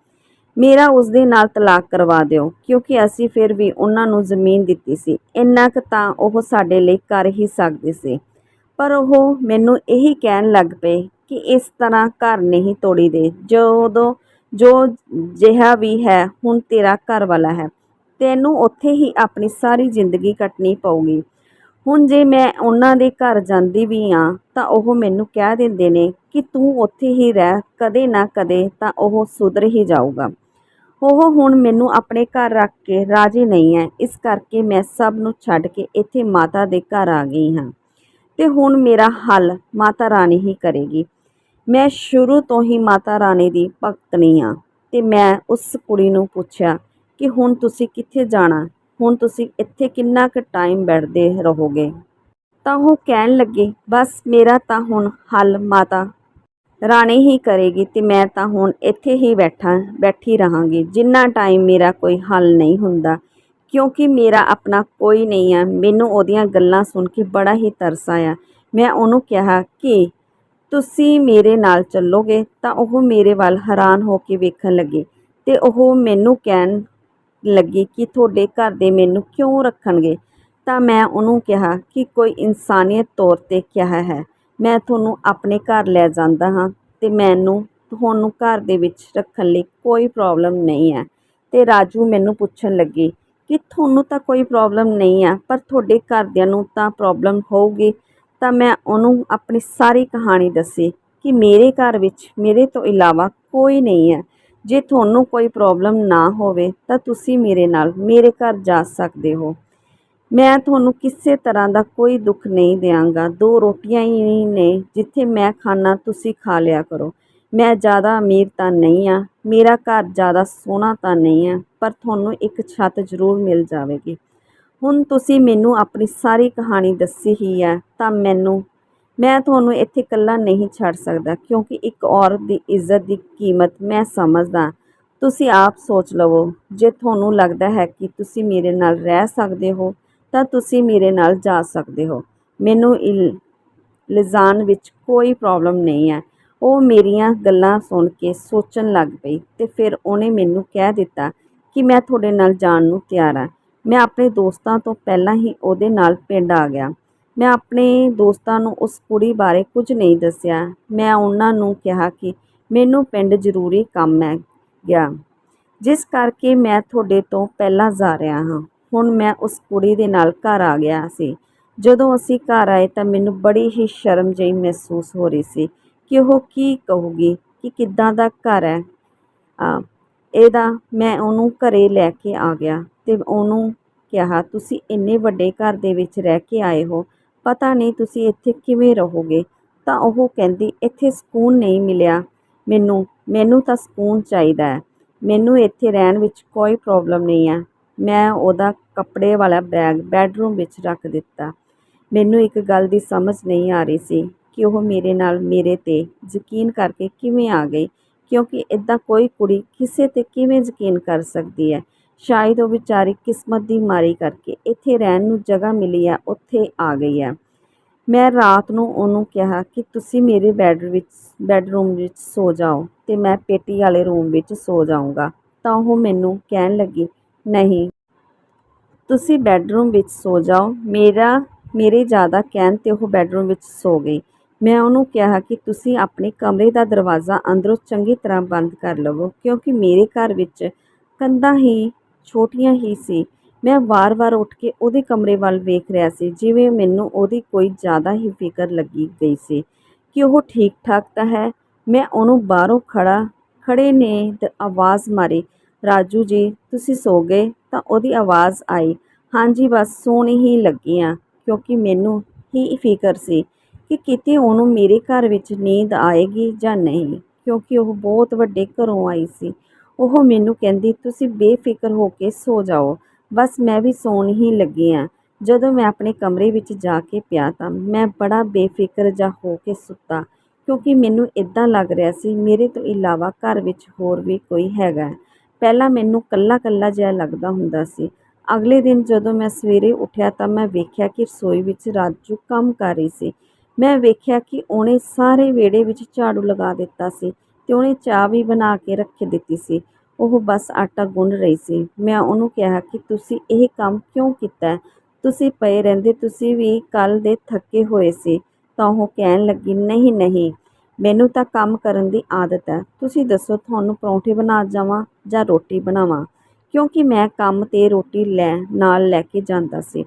ਮੇਰਾ ਉਸ ਦੇ ਨਾਲ ਤਲਾਕ ਕਰਵਾ ਦਿਓ, ਕਿਉਂਕਿ ਅਸੀਂ ਫਿਰ ਵੀ ਉਹਨਾਂ ਨੂੰ ਜ਼ਮੀਨ ਦਿੱਤੀ ਸੀ। ਇੰਨਾ ਕੁ ਤਾਂ ਉਹ ਸਾਡੇ ਲਈ ਕਰ ਹੀ ਸਕਦੇ ਸੀ। ਪਰ ਉਹ ਮੈਨੂੰ ਇਹੀ ਕਹਿਣ ਲੱਗ ਪਏ ਕਿ ਇਸ ਤਰ੍ਹਾਂ ਘਰ ਨਹੀਂ ਤੋੜੀ ਦੇ ਜਦੋਂ ਜੋ ਜਿਹਾ ਵੀ ਹੈ, ਹੁਣ ਤੇਰਾ ਘਰ ਵਾਲਾ ਹੈ। ਤੈਨੂੰ ਉੱਥੇ ਹੀ ਆਪਣੀ ਸਾਰੀ ਜ਼ਿੰਦਗੀ ਕੱਟਣੀ ਪਊਗੀ। ਹੁਣ ਜੇ ਮੈਂ ਉਹਨਾਂ ਦੇ ਘਰ ਜਾਂਦੀ ਵੀ ਆ, ਤਾਂ ਉਹ ਮੈਨੂੰ ਕਹਿ ਦਿੰਦੇ ਨੇ ਕਿ ਤੂੰ ਉੱਥੇ ਹੀ ਰਹਿ, ਕਦੇ ਨਾ ਕਦੇ ਤਾਂ ਉਹ ਸੁਧਰ ਹੀ ਜਾਊਗਾ। ਉਹ ਹੁਣ ਮੈਨੂੰ ਆਪਣੇ ਘਰ ਰੱਖ ਕੇ ਰਾਜੀ ਨਹੀਂ ਹੈ, ਇਸ ਕਰਕੇ ਮੈਂ ਸਭ ਨੂੰ ਛੱਡ ਕੇ ਇੱਥੇ ਮਾਤਾ ਦੇ ਘਰ ਆ ਗਈ ਹਾਂ। ਤੇ ਹੁਣ ਮੇਰਾ ਹੱਲ ਮਾਤਾ ਰਾਣੀ ਹੀ ਕਰੇਗੀ। ਮੈਂ ਸ਼ੁਰੂ ਤੋਂ ਹੀ ਮਾਤਾ ਰਾਣੀ ਦੀ ਭਗਤਣੀ ਹਾਂ ਤੇ ਮੈਂ ਉਸ ਕੁੜੀ ਨੂੰ ਪੁੱਛਿਆ ਕਿ ਹੁਣ ਤੁਸੀਂ ਕਿੱਥੇ ਜਾਣਾ? ਹੁਣ ਤੁਸੀਂ ਇੱਥੇ ਕਿੰਨਾ ਕੁ ਟਾਈਮ ਬੈਠਦੇ ਰਹੋਗੇ? ਤਾਂ ਉਹ ਕਹਿਣ ਲੱਗੇ, ਬਸ ਮੇਰਾ ਤਾਂ ਹੁਣ ਹੱਲ ਮਾਤਾ ਰਾਣੀ ਹੀ ਕਰੇਗੀ ਤੇ ਮੈਂ ਤਾਂ ਹੁਣ ਇੱਥੇ ਹੀ ਬੈਠਾ, ਬੈਠੀ ਰਹਾਂਗੀ। ਜਿੰਨਾ ਟਾਈਮ ਮੇਰਾ ਕੋਈ ਹੱਲ ਨਹੀਂ ਹੁੰਦਾ, ਕਿਉਂਕਿ ਮੇਰਾ ਆਪਣਾ ਕੋਈ ਨਹੀਂ ਆ। ਮੈਨੂੰ ਉਹਦੀਆਂ ਗੱਲਾਂ ਸੁਣ ਕੇ ਬੜਾ ਹੀ ਤਰਸ ਆਇਆ। ਮੈਂ ਉਹਨੂੰ ਕਿਹਾ ਕਿ ਤੁਸੀਂ ਮੇਰੇ ਨਾਲ ਚੱਲੋਗੇ ਤਾਂ ਉਹ ਮੇਰੇ ਵੱਲ ਹੈਰਾਨ ਹੋ ਕੇ ਵੇਖਣ ਲੱਗੇ ਤੇ ਉਹ ਮੈਨੂੰ ਕਹਿਣ ਲੱਗੀ ਕਿ ਤੁਹਾਡੇ ਘਰ ਦੇ ਮੈਨੂੰ ਕਿਉਂ ਰੱਖਣਗੇ? ਤਾਂ ਮੈਂ ਉਹਨੂੰ ਕਿਹਾ ਕਿ ਕੋਈ ਇਨਸਾਨੀਅਤ ਤੌਰ ਤੇ ਕਿਹਾ ਹੈ, ਮੈਂ ਤੁਹਾਨੂੰ ਆਪਣੇ ਘਰ ਲੈ ਜਾਂਦਾ ਹਾਂ ਤੇ ਮੈਨੂੰ ਤੁਹਾਨੂੰ ਘਰ ਦੇ ਵਿੱਚ ਰੱਖਣ ਲਈ ਕੋਈ ਪ੍ਰੋਬਲਮ ਨਹੀਂ ਹੈ। ਤੇ ਰਾਜੂ ਮੈਨੂੰ ਪੁੱਛਣ ਲੱਗੀ ਕਿ ਤੁਹਾਨੂੰ ਤਾਂ ਕੋਈ ਪ੍ਰੋਬਲਮ ਨਹੀਂ ਆ, ਪਰ ਤੁਹਾਡੇ ਘਰਦਿਆਂ ਨੂੰ ਤਾਂ ਪ੍ਰੋਬਲਮ ਹੋਊਗੀ। ਤਾਂ ਮੈਂ ਉਹਨੂੰ ਆਪਣੀ ਸਾਰੀ ਕਹਾਣੀ ਦੱਸੀ ਕਿ ਮੇਰੇ ਘਰ ਵਿੱਚ ਮੇਰੇ ਤੋਂ ਇਲਾਵਾ ਕੋਈ ਨਹੀਂ ਹੈ। ਜੇ ਤੁਹਾਨੂੰ ਕੋਈ ਪ੍ਰੋਬਲਮ ਨਾ ਹੋਵੇ ਤਾਂ ਤੁਸੀਂ ਮੇਰੇ ਨਾਲ ਮੇਰੇ ਘਰ ਜਾ ਸਕਦੇ ਹੋ। ਮੈਂ ਤੁਹਾਨੂੰ ਕਿਸੇ ਤਰ੍ਹਾਂ ਦਾ ਕੋਈ ਦੁੱਖ ਨਹੀਂ ਦਿਆਂਗਾ। ਦੋ ਰੋਟੀਆਂ ਹੀ ਨੇ ਜਿੱਥੇ ਮੈਂ ਖਾਣਾ ਤੁਸੀਂ ਖਾ ਲਿਆ ਕਰੋ। ਮੈਂ ਜ਼ਿਆਦਾ ਅਮੀਰ ਤਾਂ ਨਹੀਂ ਆ ਮੇਰਾ ਘਰ ਜ਼ਿਆਦਾ ਸੋਹਣਾ ਤਾਂ ਨਹੀਂ ਆ ਪਰ ਤੁਹਾਨੂੰ ਇੱਕ ਛੱਤ ਜ਼ਰੂਰ ਮਿਲ ਜਾਵੇਗੀ। ਹੁਣ ਤੁਸੀਂ ਮੈਨੂੰ ਆਪਣੀ ਸਾਰੀ ਕਹਾਣੀ ਦੱਸੀ ਹੀ ਹੈ, ਤਾਂ ਮੈਨੂੰ, ਮੈਂ ਤੁਹਾਨੂੰ ਇੱਥੇ ਇਕੱਲਾ ਨਹੀਂ ਛੱਡ ਸਕਦਾ, ਕਿਉਂਕਿ ਇੱਕ ਔਰਤ ਦੀ ਇੱਜ਼ਤ ਦੀ ਕੀਮਤ ਮੈਂ ਸਮਝਦਾ। ਤੁਸੀਂ ਆਪ ਸੋਚ ਲਵੋ, ਜੇ ਤੁਹਾਨੂੰ ਲੱਗਦਾ ਹੈ ਕਿ ਤੁਸੀਂ ਮੇਰੇ ਨਾਲ ਰਹਿ ਸਕਦੇ ਹੋ, ਤਾਂ ਤੁਸੀਂ ਮੇਰੇ ਨਾਲ ਜਾ ਸਕਦੇ ਹੋ। ਮੈਨੂੰ ਇਲ- ਲਿਜਾਣ ਵਿੱਚ ਕੋਈ ਪ੍ਰੋਬਲਮ ਨਹੀਂ ਹੈ। ਉਹ ਮੇਰੀਆਂ ਗੱਲਾਂ ਸੁਣ ਕੇ ਸੋਚਣ ਲੱਗ ਪਈ ਤੇ ਫਿਰ ਉਹਨੇ ਮੈਨੂੰ ਕਹਿ ਦਿੱਤਾ ਕਿ ਮੈਂ ਤੁਹਾਡੇ ਨਾਲ ਜਾਣ ਨੂੰ ਤਿਆਰ ਹਾਂ। ਮੈਂ ਆਪਣੇ ਦੋਸਤਾਂ ਤੋਂ ਪਹਿਲਾਂ ਹੀ ਉਹਦੇ ਨਾਲ ਪਿੰਡ ਆ ਗਿਆ। ਮੈਂ ਆਪਣੇ ਦੋਸਤਾਂ ਨੂੰ ਉਸ ਕੁੜੀ ਬਾਰੇ ਕੁਝ ਨਹੀਂ ਦੱਸਿਆ। ਮੈਂ ਉਹਨਾਂ ਨੂੰ ਕਿਹਾ ਕਿ ਮੈਨੂੰ ਪਿੰਡ ਜ਼ਰੂਰੀ ਕੰਮ ਹੈ ਗਿਆ। ਜਿਸ ਕਰਕੇ ਮੈਂ ਤੁਹਾਡੇ ਤੋਂ ਪਹਿਲਾਂ ਜਾ ਰਿਹਾ ਹਾਂ। ਹੁਣ ਮੈਂ ਉਸ ਕੁੜੀ ਦੇ ਨਾਲ ਘਰ ਆ ਗਿਆ ਸੀ। ਜਦੋਂ ਅਸੀਂ ਘਰ ਆਏ ਤਾਂ ਮੈਨੂੰ ਬੜੀ ਹੀ ਸ਼ਰਮ ਜਿਹੀ ਮਹਿਸੂਸ ਹੋ ਰਹੀ ਸੀ ਕਿ ਉਹ ਕੀ ਕਹੂਗੀ ਕਿ ਕਿੱਦਾਂ ਦਾ ਘਰ ਹੈ। ਇਹਦਾ ਮੈਂ ਉਹਨੂੰ ਘਰੇ ਲੈ ਕੇ ਆ ਗਿਆ ਤੇ ਉਹਨੂੰ ਕਿਹਾ, ਤੁਸੀਂ ਇੰਨੇ ਵੱਡੇ ਘਰ ਦੇ ਵਿੱਚ ਰਹਿ ਕੇ ਆਏ ਹੋ, ਪਤਾ ਨਹੀਂ ਤੁਸੀਂ ਇੱਥੇ ਕਿਵੇਂ ਰਹੋਗੇ? ਤਾਂ ਉਹ ਕਹਿੰਦੀ, ਇੱਥੇ ਸਕੂਨ ਨਹੀਂ ਮਿਲਿਆ ਮੈਨੂੰ ਮੈਨੂੰ ਤਾਂ ਸਕੂਨ ਚਾਹੀਦਾ ਹੈ। ਮੈਨੂੰ ਇੱਥੇ ਰਹਿਣ ਵਿੱਚ ਕੋਈ ਪ੍ਰੋਬਲਮ ਨਹੀਂ ਹੈ। ਮੈਂ ਉਹਦਾ ਕੱਪੜੇ ਵਾਲਾ ਬੈਗ ਬੈੱਡਰੂਮ ਵਿੱਚ ਰੱਖ ਦਿੱਤਾ। ਮੈਨੂੰ ਇੱਕ ਗੱਲ ਦੀ ਸਮਝ ਨਹੀਂ ਆ ਰਹੀ ਸੀ ਕਿ ਉਹ ਮੇਰੇ ਨਾਲ ਮੇਰੇ ਤੇ ਯਕੀਨ ਕਰਕੇ ਕਿਵੇਂ ਆ ਗਈ। ਕਿਉਂਕਿ ਇਦਾਂ ਕੋਈ ਕੁੜੀ ਕਿਸੇ ਤੇ ਕਿਵੇਂ ਯਕੀਨ ਕਰ ਸਕਦੀ ਹੈ? ਸ਼ਾਇਦ ਉਹ ਵਿਚਾਰੀ ਕਿਸਮਤ ਦੀ ਮਾਰੀ ਕਰਕੇ ਇੱਥੇ ਰਹਿਣ ਨੂੰ ਜਗ੍ਹਾ ਮਿਲੀ ਹੈ, ਉੱਥੇ ਆ ਗਈ ਹੈ। ਮੈਂ ਰਾਤ ਨੂੰ ਉਹਨੂੰ ਕਿਹਾ ਕਿ ਤੁਸੀਂ ਮੇਰੇ ਬੈੱਡ ਵਿੱਚ, ਬੈੱਡਰੂਮ ਵਿੱਚ ਸੋ ਜਾਓ ਤੇ ਮੈਂ ਪੇਟੀ ਵਾਲੇ ਰੂਮ ਵਿੱਚ ਸੋ ਜਾਊਂਗਾ। ਤਾਂ ਉਹ ਮੈਨੂੰ ਕਹਿਣ ਲੱਗੀ, ਨਹੀਂ, ਤੁਸੀਂ ਬੈੱਡਰੂਮ ਵਿੱਚ ਸੋ ਜਾਓ। ਮੇਰਾ, ਮੇਰੇ ਜ਼ਿਆਦਾ ਕਹਿਣ ਤੇ ਉਹ ਬੈੱਡਰੂਮ ਵਿੱਚ ਸੋ ਗਈ। ਮੈਂ ਉਹਨੂੰ ਕਿਹਾ ਕਿ ਤੁਸੀਂ ਆਪਣੇ ਕਮਰੇ ਦਾ ਦਰਵਾਜ਼ਾ ਅੰਦਰੋਂ ਚੰਗੀ ਤਰ੍ਹਾਂ ਬੰਦ ਕਰ ਲਵੋ, ਕਿਉਂਕਿ ਮੇਰੇ ਘਰ ਵਿੱਚ ਕੰਧਾਂ ਹੀ, ਛੋਟੀਆਂ ਹੀ ਸੀ। ਮੈਂ ਵਾਰ-ਵਾਰ ਉੱਠ ਕੇ ਉਹਦੇ ਕਮਰੇ ਵੱਲ ਵੇਖ ਰਿਹਾ ਸੀ, ਜਿਵੇਂ ਮੈਨੂੰ ਉਹਦੀ ਕੋਈ ਜ਼ਿਆਦਾ ਹੀ ਫਿਕਰ ਲੱਗੀ ਗਈ ਸੀ ਕਿ ਉਹ ਠੀਕ ਠਾਕ ਤਾਂ ਹੈ। ਮੈਂ ਉਹਨੂੰ ਬਾਹਰੋਂ ਖੜਾ ਖੜੇ ਨੇ ਤੇ ਆਵਾਜ਼ ਮਾਰੀ, ਰਾਜੂ ਜੀ, ਤੁਸੀਂ ਸੋ ਗਏ? ਤਾਂ ਉਹਦੀ ਆਵਾਜ਼ ਆਈ, ਹਾਂਜੀ, ਬਸ ਸੌਣ ਹੀ ਲੱਗੀ ਹਾਂ ਕਿਉਂਕਿ ਮੈਨੂੰ ਹੀ ਫਿਕਰ ਸੀ ਕਿ ਕਿਤੇ ਉਹਨੂੰ ਮੇਰੇ ਘਰ ਵਿੱਚ ਨੀਂਦ ਆਏਗੀ ਜਾਂ ਨਹੀਂ, ਕਿਉਂਕਿ ਉਹ ਬਹੁਤ ਵੱਡੇ ਘਰੋਂ ਆਈ ਸੀ। ਉਹ ਮੈਨੂੰ ਕਹਿੰਦੀ, ਤੁਸੀਂ ਬੇਫਿਕਰ ਹੋ ਕੇ ਸੋ ਜਾਓ। ਬਸ ਮੈਂ ਵੀ ਸੌਣ ਹੀ ਲੱਗੀ ਹਾਂ ਜਦੋਂ ਮੈਂ ਆਪਣੇ ਕਮਰੇ ਵਿੱਚ ਜਾ ਕੇ ਪਿਆ ਤਾਂ ਮੈਂ ਬੜਾ ਬੇਫਿਕਰ ਜਿਹਾ ਹੋ ਕੇ ਸੁੱਤਾ, ਕਿਉਂਕਿ ਮੈਨੂੰ ਇਦਾਂ ਲੱਗ ਰਿਹਾ ਸੀ, ਮੇਰੇ ਤੋਂ ਇਲਾਵਾ ਘਰ ਵਿੱਚ ਹੋਰ ਵੀ ਕੋਈ ਹੈਗਾ ਪਹਿਲਾਂ ਮੈਨੂੰ ਕੱਲਾ ਕੱਲਾ ਜਿਹਾ ਲੱਗਦਾ ਹੁੰਦਾ ਸੀ। ਅਗਲੇ ਦਿਨ ਜਦੋਂ ਮੈਂ ਸਵੇਰੇ ਉੱਠਿਆ ਤਾਂ ਮੈਂ ਵੇਖਿਆ ਕਿ ਰਸੋਈ ਵਿੱਚ ਰਾਜੂ ਕੰਮ ਕਰ ਰਹੀ ਸੀ। ਮੈਂ ਵੇਖਿਆ ਕਿ ਉਹਨੇ ਸਾਰੇ ਵਿਹੜੇ ਵਿੱਚ ਝਾੜੂ ਲਗਾ ਦਿੱਤਾ ਸੀ ਤੇ ਉਹਨੇ ਚਾਹ ਵੀ ਬਣਾ ਕੇ ਰੱਖ ਦਿੱਤੀ ਸੀ। ਉਹ ਬਸ ਆਟਾ ਗੁੰਨ ਰਹੀ ਸੀ। ਮੈਂ ਉਹਨੂੰ ਕਿਹਾ ਕਿ ਤੁਸੀਂ ਇਹ ਕੰਮ ਕਿਉਂ ਕੀਤਾ? ਤੁਸੀਂ ਪਏ ਰਹਿੰਦੇ, ਤੁਸੀਂ ਵੀ ਕੱਲ ਦੇ ਥੱਕੇ ਹੋਏ ਸੀ। ਤਾਂ ਉਹ ਕਹਿਣ ਲੱਗੀ, ਨਹੀਂ ਨਹੀਂ, ਮੈਨੂੰ ਤਾਂ ਕੰਮ ਕਰਨ ਦੀ ਆਦਤ ਹੈ। ਤੁਸੀਂ ਦੱਸੋ, ਤੁਹਾਨੂੰ ਪਰੌਂਠੇ ਬਣਾ ਜਾਵਾਂ ਜਾਂ ਰੋਟੀ ਬਣਾਵਾਂ? ਕਿਉਂਕਿ ਮੈਂ ਕੰਮ ਤੇ ਰੋਟੀ ਲੈ, ਨਾਲ ਲੈ ਕੇ ਜਾਂਦਾ ਸੀ।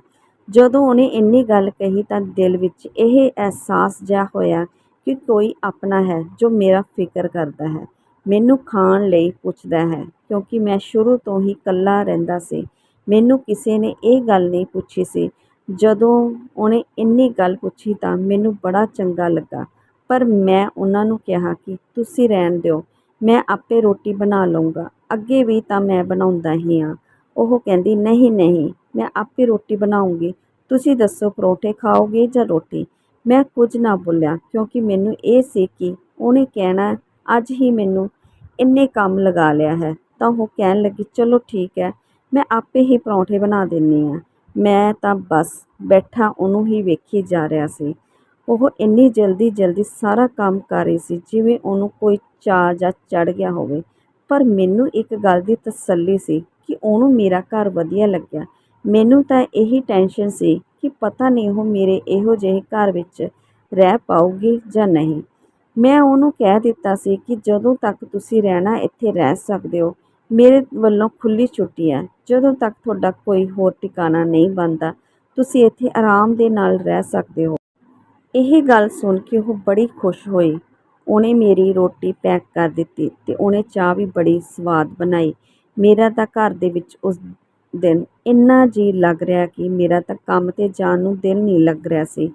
ਜਦੋਂ ਉਹਨੇ ਇੰਨੀ ਗੱਲ ਕਹੀ ਤਾਂ ਦਿਲ ਵਿੱਚ ਇਹ ਅਹਿਸਾਸ ਜਿਹਾ ਹੋਇਆ ਕਿ ਕੋਈ ਆਪਣਾ ਹੈ ਜੋ ਮੇਰਾ ਫਿਕਰ ਕਰਦਾ ਹੈ, ਮੈਨੂੰ ਖਾਣ ਲਈ ਪੁੱਛਦਾ ਹੈ, ਕਿਉਂਕਿ ਮੈਂ ਸ਼ੁਰੂ ਤੋਂ ਹੀ ਇਕੱਲਾ ਰਹਿੰਦਾ ਸੀ। ਮੈਨੂੰ ਕਿਸੇ ਨੇ ਇਹ ਗੱਲ ਨਹੀਂ ਪੁੱਛੀ ਸੀ। ਜਦੋਂ ਉਹਨੇ ਇੰਨੀ ਗੱਲ ਪੁੱਛੀ ਤਾਂ ਮੈਨੂੰ ਬੜਾ ਚੰਗਾ ਲੱਗਾ, ਪਰ ਮੈਂ ਉਹਨਾਂ ਨੂੰ ਕਿਹਾ ਕਿ ਤੁਸੀਂ ਰਹਿਣ ਦਿਓ, ਮੈਂ ਆਪੇ ਰੋਟੀ ਬਣਾ ਲਵਾਂਗਾ ਅੱਗੇ ਵੀ ਤਾਂ ਮੈਂ ਬਣਾਉਂਦਾ ਹੀ ਹਾਂ। ਉਹ ਕਹਿੰਦੀ, ਨਹੀਂ ਨਹੀਂ ਮੈਂ ਆਪੇ ਰੋਟੀ ਬਣਾਉਂਗੀ। ਤੁਸੀਂ ਦੱਸੋ, ਪਰੌਂਠੇ ਖਾਓਗੇ ਜਾਂ ਰੋਟੀ? ਮੈਂ ਕੁਝ ਨਾ ਬੋਲਿਆ, ਕਿਉਂਕਿ ਮੈਨੂੰ ਇਹ ਸੀ ਕਿ ਉਹਨੇ ਕਹਿਣਾ, ਅੱਜ ਹੀ ਮੈਨੂੰ ਇੰਨੇ ਕੰਮ ਲਗਾ ਲਿਆ ਹੈ। ਤਾਂ ਉਹ ਕਹਿਣ ਲੱਗੀ, ਚਲੋ ਠੀਕ ਹੈ, ਮੈਂ ਆਪੇ ਹੀ ਪਰੌਂਠੇ ਬਣਾ ਦਿੰਨੀ ਆ ਮੈਂ ਤਾਂ ਬਸ ਬੈਠਾ ਉਹਨੂੰ ਹੀ ਵੇਖੀ ਜਾ ਰਿਹਾ ਸੀ। ਉਹ ਇੰਨੀ ਜਲਦੀ ਜਲਦੀ ਸਾਰਾ ਕੰਮ ਕਰ ਰਹੀ ਸੀ, ਜਿਵੇਂ ਉਹਨੂੰ ਕੋਈ ਚਾਅ ਜਾਂ ਚੜ ਗਿਆ ਹੋਵੇ। ਪਰ ਮੈਨੂੰ ਇੱਕ ਗੱਲ ਦੀ ਤਸੱਲੀ ਸੀ ਕਿ ਉਹਨੂੰ ਮੇਰਾ ਘਰ ਵਧੀਆ ਲੱਗਿਆ। ਮੈਨੂੰ ਤਾਂ ਇਹੀ ਟੈਨਸ਼ਨ ਸੀ ਕਿ ਪਤਾ ਨਹੀਂ ਉਹ ਮੇਰੇ ਇਹੋ ਜਿਹੇ ਘਰ ਵਿੱਚ ਰਹਿ ਪਾਊਗੀ ਜਾਂ ਨਹੀਂ। ਮੈਂ ਉਹਨੂੰ ਕਹਿ ਦਿੱਤਾ ਸੀ ਕਿ ਜਦੋਂ ਤੱਕ ਤੁਸੀਂ ਰਹਿਣਾ ਇੱਥੇ ਰਹਿ ਸਕਦੇ ਹੋ, ਮੇਰੇ ਵੱਲੋਂ ਖੁੱਲ੍ਹੀ ਛੁੱਟੀ ਹੈ। ਜਦੋਂ ਤੱਕ ਤੁਹਾਡਾ ਕੋਈ ਹੋਰ ਟਿਕਾਣਾ ਨਹੀਂ ਬਣਦਾ, ਤੁਸੀਂ ਇੱਥੇ ਆਰਾਮ ਦੇ ਨਾਲ ਰਹਿ ਸਕਦੇ ਹੋ। ਇਹ ਗੱਲ ਸੁਣ ਕੇ ਉਹ ਬੜੀ ਖੁਸ਼ ਹੋਈ। ਉਹਨੇ ਮੇਰੀ ਰੋਟੀ ਪੈਕ ਕਰ ਦਿੱਤੀ ਤੇ ਉਹਨੇ ਚਾਹ ਵੀ ਬੜੀ ਸਵਾਦ ਬਣਾਈ। ਮੇਰਾ ਤਾਂ ਘਰ ਦੇ ਵਿੱਚ ਉਸ ਦਿਨ। ਇੰਨਾ ਜੀ ਲੱਗ ਰਿਹਾ ਕਿ ਮੇਰਾ ਤਾਂ ਕੰਮ ਤੇ ਜਾਣ ਨੂੰ ਦਿਲ ਨਹੀਂ ਲੱਗ ਰਿਹਾ ਸੀ।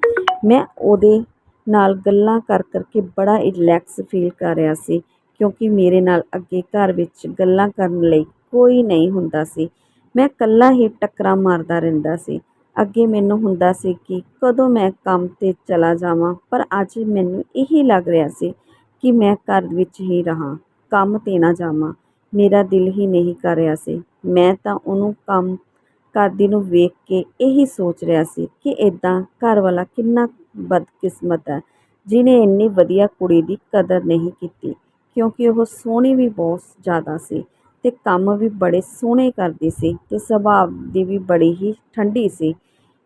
ਮੈਂ ਉਹਦੇ ਨਾਲ ਗੱਲਾਂ ਕਰ ਕਰਕੇ ਬੜਾ ਰਿਲੈਕਸ ਫੀਲ ਕਰ ਰਿਹਾ ਸੀ, ਕਿਉਂਕਿ ਮੇਰੇ ਨਾਲ ਅੱਗੇ ਘਰ ਵਿੱਚ ਗੱਲਾਂ ਕਰਨ ਲਈ ਕੋਈ ਨਹੀਂ ਹੁੰਦਾ ਸੀ। ਮੈਂ ਇਕੱਲਾ ਹੀ ਟੱਕਰਾਂ ਮਾਰਦਾ ਰਹਿੰਦਾ ਸੀ। ਅੱਗੇ ਮੈਨੂੰ ਹੁੰਦਾ ਸੀ ਕਿ ਕਦੋਂ ਮੈਂ ਕੰਮ ਤੇ ਚਲਾ ਜਾਵਾਂ, ਪਰ ਅੱਜ ਮੈਨੂੰ ਇਹੀ ਲੱਗ ਰਿਹਾ ਸੀ ਕਿ ਮੈਂ ਘਰ ਵਿੱਚ ਹੀ ਰਹਾਂ, ਕੰਮ ਤੇ ਨਾ ਜਾਵਾਂ। ਮੇਰਾ ਦਿਲ ਹੀ ਨਹੀਂ ਕਰ ਰਿਹਾ ਸੀ। ਮੈਂ ਤਾਂ ਉਹਨੂੰ ਕੰਮ ਕਰਦੀ ਨੂੰ ਵੇਖ ਕੇ ਇਹੀ ਸੋਚ ਰਿਹਾ ਸੀ ਕਿ ਇਦਾਂ ਘਰ ਵਾਲਾ ਕਿੰਨਾ ਬਦਕਿਸਮਤ ਹੈ ਜਿਨੇ ਇੰਨੀ ਵਧੀਆ ਕੁੜੀ ਦੀ ਕਦਰ ਨਹੀਂ ਕੀਤੀ, ਕਿਉਂਕਿ ਉਹ ਸੋਹਣੀ ਵੀ ਬਹੁਤ ਜ਼ਿਆਦਾ ਸੀ ਤੇ ਕੰਮ ਵੀ ਬੜੇ ਸੋਹਣੇ ਕਰਦੀ ਸੀ ਤੇ ਸੁਭਾਅ ਦੀ ਵੀ ਬੜੀ ਹੀ ਠੰਡੀ ਸੀ।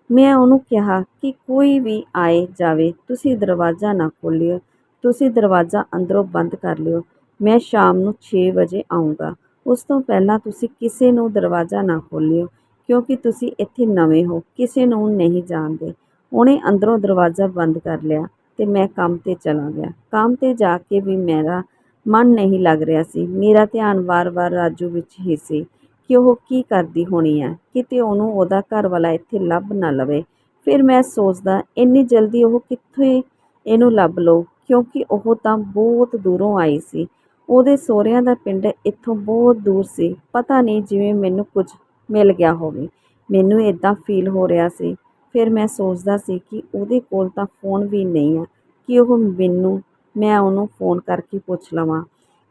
ਮੈਂ ਉਹਨੂੰ ਕਿਹਾ ਕਿ ਕੋਈ ਵੀ ਆਏ ਜਾਵੇ, ਤੁਸੀਂ ਦਰਵਾਜ਼ਾ ਨਾ ਖੋਲ੍ਹਿਓ, ਤੁਸੀਂ ਦਰਵਾਜ਼ਾ ਅੰਦਰੋਂ ਬੰਦ ਕਰ ਲਿਓ, ਮੈਂ ਸ਼ਾਮ ਨੂੰ 6 ਵਜੇ ਆਉਂਗਾ ਉਸ ਤੋਂ ਪਹਿਲਾਂ ਤੁਸੀਂ ਕਿਸੇ ਨੂੰ ਦਰਵਾਜ਼ਾ ਨਾ ਖੋਲ੍ਹਿਓ, ਕਿਉਂਕਿ ਤੁਸੀਂ ਇੱਥੇ ਨਵੇਂ ਹੋ, ਕਿਸੇ ਨੂੰ ਨਹੀਂ ਜਾਣਦੇ। ਉਹਨੇ ਅੰਦਰੋਂ ਦਰਵਾਜ਼ਾ ਬੰਦ ਕਰ ਲਿਆ ਤੇ ਮੈਂ ਕੰਮ ਤੇ ਚਲਾ ਗਿਆ। ਕੰਮ ਤੇ ਜਾ ਕੇ ਵੀ ਮੇਰਾ ਮਨ ਨਹੀਂ ਲੱਗ ਰਿਹਾ ਸੀ। ਮੇਰਾ ਧਿਆਨ ਵਾਰ-ਵਾਰ ਰਾਜੂ ਵਿੱਚ ਹੀ ਸੀ ਕਿ ਉਹ ਕੀ ਕਰਦੀ ਹੋਣੀ ਹੈ। ਕਿਤੇ ਉਹਨੂੰ ਉਹਦਾ ਘਰ ਵਾਲਾ ਇੱਥੇ ਲੱਭ ਨਾ ਲਵੇ। ਫਿਰ ਮੈਂ ਸੋਚਦਾ, ਇੰਨੀ ਜਲਦੀ ਉਹ ਕਿੱਥੇ ਇਹਨੂੰ ਲੱਭ ਲਓ ਕਿਉਂਕਿ ਉਹ ਤਾਂ ਬਹੁਤ ਦੂਰੋਂ ਆਈ ਸੀ। ਉਹਦੇ ਸਹੁਰਿਆਂ ਦਾ ਪਿੰਡ ਇੱਥੋਂ ਬਹੁਤ ਦੂਰ ਸੀ। ਪਤਾ ਨਹੀਂ ਜਿਵੇਂ ਮੈਨੂੰ ਕੁਝ ਮਿਲ ਗਿਆ ਹੋਵੇ। ਮੈਨੂੰ ਇਦਾਂ ਫੀਲ ਹੋ ਰਿਹਾ ਸੀ। ਫਿਰ ਮੈਂ ਸੋਚਦਾ ਸੀ ਕਿ ਉਹਦੇ ਕੋਲ ਤਾਂ ਫੋਨ ਵੀ ਨਹੀਂ ਆ। ਕਿ ਉਹ ਮੈਨੂੰ, ਮੈਂ ਉਹਨੂੰ ਫੋਨ ਕਰਕੇ ਪੁੱਛ ਲਵਾਂ।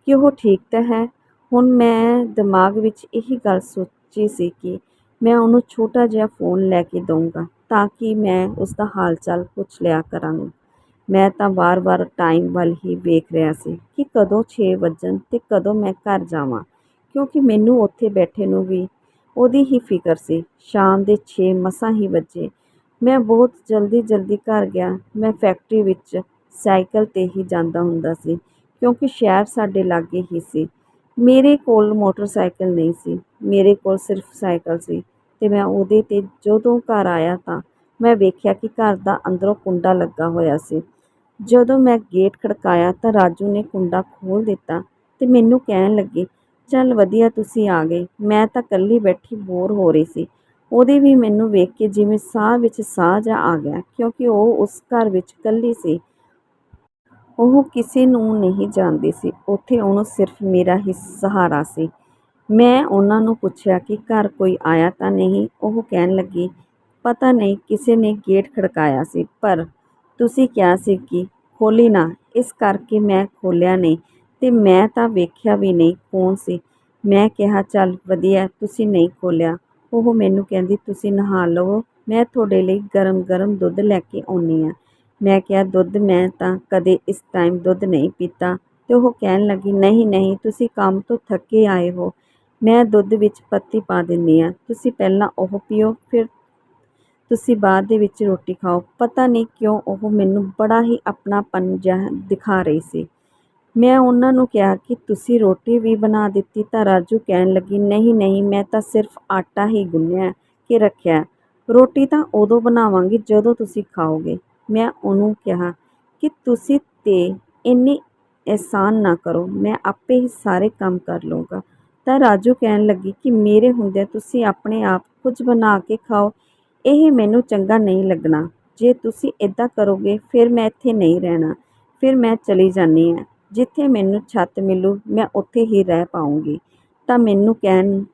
ਕਿ ਉਹ ਠੀਕ ਤਾਂ ਹੈ। ਹੁਣ ਮੈਂ ਦਿਮਾਗ ਵਿੱਚ ਇਹੀ ਗੱਲ ਸੋਚੀ ਸੀ ਕਿ ਮੈਂ ਉਹਨੂੰ ਛੋਟਾ ਜਿਹਾ ਫੋਨ ਲੈ ਕੇ ਦਊਂਗਾ ਤਾਂ ਕਿ ਮੈਂ ਉਸ ਦਾ ਹਾਲ ਚਾਲ ਪੁੱਛ ਲਿਆ ਕਰਾਂਗੀ। ਮੈਂ ਤਾਂ ਵਾਰ-ਵਾਰ ਟਾਈਮ ਵੱਲ ਹੀ ਵੇਖ ਰਿਹਾ ਸੀ ਕਿ ਕਦੋਂ ਛੇ ਵੱਜਣ ਤੇ ਕਦੋਂ ਮੈਂ ਘਰ ਜਾਵਾਂ, ਕਿਉਂਕਿ ਮੈਨੂੰ ਉੱਥੇ ਬੈਠੇ ਨੂੰ ਵੀ ਉਹਦੀ ਹੀ ਫਿਕਰ ਸੀ। ਸ਼ਾਮ ਦੇ ਛੇ ਮਸਾਂ ਹੀ ਵੱਜੇ। ਮੈਂ ਬਹੁਤ ਜਲਦੀ ਜਲਦੀ ਘਰ ਗਿਆ। ਮੈਂ ਫੈਕਟਰੀ ਵਿੱਚ ਸਾਈਕਲ ਤੇ ਹੀ ਜਾਂਦਾ ਹੁੰਦਾ ਸੀ, ਕਿਉਂਕਿ ਸ਼ਹਿਰ ਸਾਡੇ ਲਾਗੇ ਹੀ ਸੀ। ਮੇਰੇ ਕੋਲ ਮੋਟਰਸਾਈਕਲ ਨਹੀਂ ਸੀ। ਮੇਰੇ ਕੋਲ ਸਿਰਫ ਸਾਈਕਲ ਸੀ ਤੇ ਮੈਂ ਉਹਦੇ ਤੇ ਜਦੋਂ ਘਰ ਆਇਆ ਤਾਂ ਮੈਂ ਵੇਖਿਆ ਕਿ ਘਰ ਦਾ ਅੰਦਰੋਂ ਕੁੰਡਾ ਲੱਗਾ ਹੋਇਆ ਸੀ। ਜਦੋਂ ਮੈਂ ਗੇਟ ਖੜਕਾਇਆ ਤਾਂ ਰਾਜੂ ਨੇ ਕੁੰਡਾ ਖੋਲ੍ਹ ਦਿੱਤਾ ਅਤੇ ਮੈਨੂੰ ਕਹਿਣ ਲੱਗੇ, ਚੱਲ ਵਧੀਆ ਤੁਸੀਂ ਆ ਗਏ, ਮੈਂ ਤਾਂ ਇਕੱਲੀ ਬੈਠੀ ਬੋਰ ਹੋ ਰਹੀ ਸੀ। ਉਹਦੇ ਵੀ ਮੈਨੂੰ ਵੇਖ ਕੇ ਜਿਵੇਂ ਸਾਹ ਵਿੱਚ ਸਾਹ ਜਾ ਆ ਗਿਆ, ਕਿਉਂਕਿ ਉਹ ਉਸ ਘਰ ਵਿੱਚ ਇਕੱਲੀ ਸੀ। ਉਹ ਕਿਸੇ ਨੂੰ ਨਹੀਂ ਜਾਣਦੀ ਸੀ। ਉੱਥੇ ਉਹਨੂੰ ਸਿਰਫ ਮੇਰਾ ਹੀ ਸਹਾਰਾ ਸੀ। ਮੈਂ ਉਹਨਾਂ ਨੂੰ ਪੁੱਛਿਆ ਕਿ ਘਰ ਕੋਈ ਆਇਆ ਤਾਂ ਨਹੀਂ? ਉਹ ਕਹਿਣ ਲੱਗੀ, ਪਤਾ ਨਹੀਂ, ਕਿਸੇ ਨੇ ਗੇਟ ਖੜਕਾਇਆ ਸੀ, ਪਰ ਤੁਸੀਂ ਕਿਹਾ ਸੀ ਕਿ ਖੋਲੀ ਨਾ, ਇਸ ਕਰਕੇ ਮੈਂ ਖੋਲਿਆ ਨਹੀਂ ਤੇ ਮੈਂ ਤਾਂ ਵੇਖਿਆ ਵੀ ਨਹੀਂ ਕੌਣ ਸੀ। ਮੈਂ ਕਿਹਾ, ਚੱਲ ਵਧੀਆ, ਤੁਸੀਂ ਨਹੀਂ ਖੋਲਿਆ ਉਹ ਮੈਨੂੰ ਕਹਿੰਦੀ, ਤੁਸੀਂ ਨਹਾ ਲਵੋ, ਮੈਂ ਤੁਹਾਡੇ ਲਈ ਗਰਮ-ਗਰਮ ਦੁੱਧ ਲੈ ਕੇ ਆਉਣੀ ਆ ਮੈਂ ਕਿਹਾ, ਦੁੱਧ ਮੈਂ ਤਾਂ ਕਦੇ ਇਸ ਟਾਈਮ ਦੁੱਧ ਨਹੀਂ ਪੀਤਾ। ਤੇ ਉਹ ਕਹਿਣ ਲੱਗੀ, ਨਹੀਂ ਨਹੀਂ, ਤੁਸੀਂ ਕੰਮ ਤੋਂ ਥੱਕੇ ਆਏ ਹੋ। ਮੈਂ ਦੁੱਧ ਵਿੱਚ ਪੱਤੀ ਪਾ ਦਿੰਨੀ ਆ ਤੁਸੀਂ ਪਹਿਲਾਂ ਉਹ ਪੀਓ, ਫਿਰ ਤੁਸੀਂ ਬਾਅਦ ਦੇ ਵਿੱਚ ਰੋਟੀ ਖਾਓ। ਪਤਾ ਨਹੀਂ ਕਿਉਂ ਉਹ ਮੈਨੂੰ ਬੜਾ ਹੀ ਆਪਣਾਪਨ ਜਿਹਾ ਦਿਖਾ ਰਹੀ ਸੀ। ਮੈਂ ਉਹਨਾਂ ਨੂੰ ਕਿਹਾ ਕਿ ਤੁਸੀਂ ਰੋਟੀ ਵੀ ਬਣਾ ਦਿੱਤੀ ਤਾਂ ਰਾਜੂ ਕਹਿਣ ਲੱਗੀ, ਨਹੀਂ ਨਹੀਂ, ਮੈਂ ਤਾਂ ਸਿਰਫ ਆਟਾ ਹੀ ਗੁੰਨਿਆ ਕੇ ਰੱਖਿਆ। ਰੋਟੀ ਤਾਂ ਉਦੋਂ ਬਣਾਵਾਂਗੀ ਜਦੋਂ ਤੁਸੀਂ ਖਾਓਗੇ। ਮੈਂ ਉਹਨੂੰ ਕਿਹਾ ਕਿ ਤੁਸੀਂ ਤੇ ਇੰਨੀ ਅਹਿਸਾਨ ਨਾ ਕਰੋ, ਮੈਂ ਆਪੇ ਹੀ ਸਾਰੇ ਕੰਮ ਕਰ ਲਊਂਗਾ। ਤਾਂ ਰਾਜੂ ਕਹਿਣ ਲੱਗੀ ਕਿ ਮੇਰੇ ਹੁੰਦਿਆਂ ਤੁਸੀਂ ਆਪਣੇ ਆਪ ਕੁਝ ਬਣਾ ਕੇ ਖਾਓ। ਇਹ ਮੈਨੂੰ ਚੰਗਾ ਨਹੀਂ ਲੱਗਣਾ। ਜੇ ਤੁਸੀਂ ਇੱਦਾਂ ਕਰੋਗੇ, ਫਿਰ ਮੈਂ ਇੱਥੇ ਨਹੀਂ ਰਹਿਣਾ। ਫਿਰ ਮੈਂ ਚਲੀ ਜਾਂਦੀ ਹਾਂ। ਜਿੱਥੇ ਮੈਨੂੰ ਛੱਤ ਮਿਲੂ, ਮੈਂ ਉੱਥੇ ਹੀ ਰਹਿ ਪਾਉਂਗੀ। ਤਾਂ ਮੈਨੂੰ ਕਹਿਣ,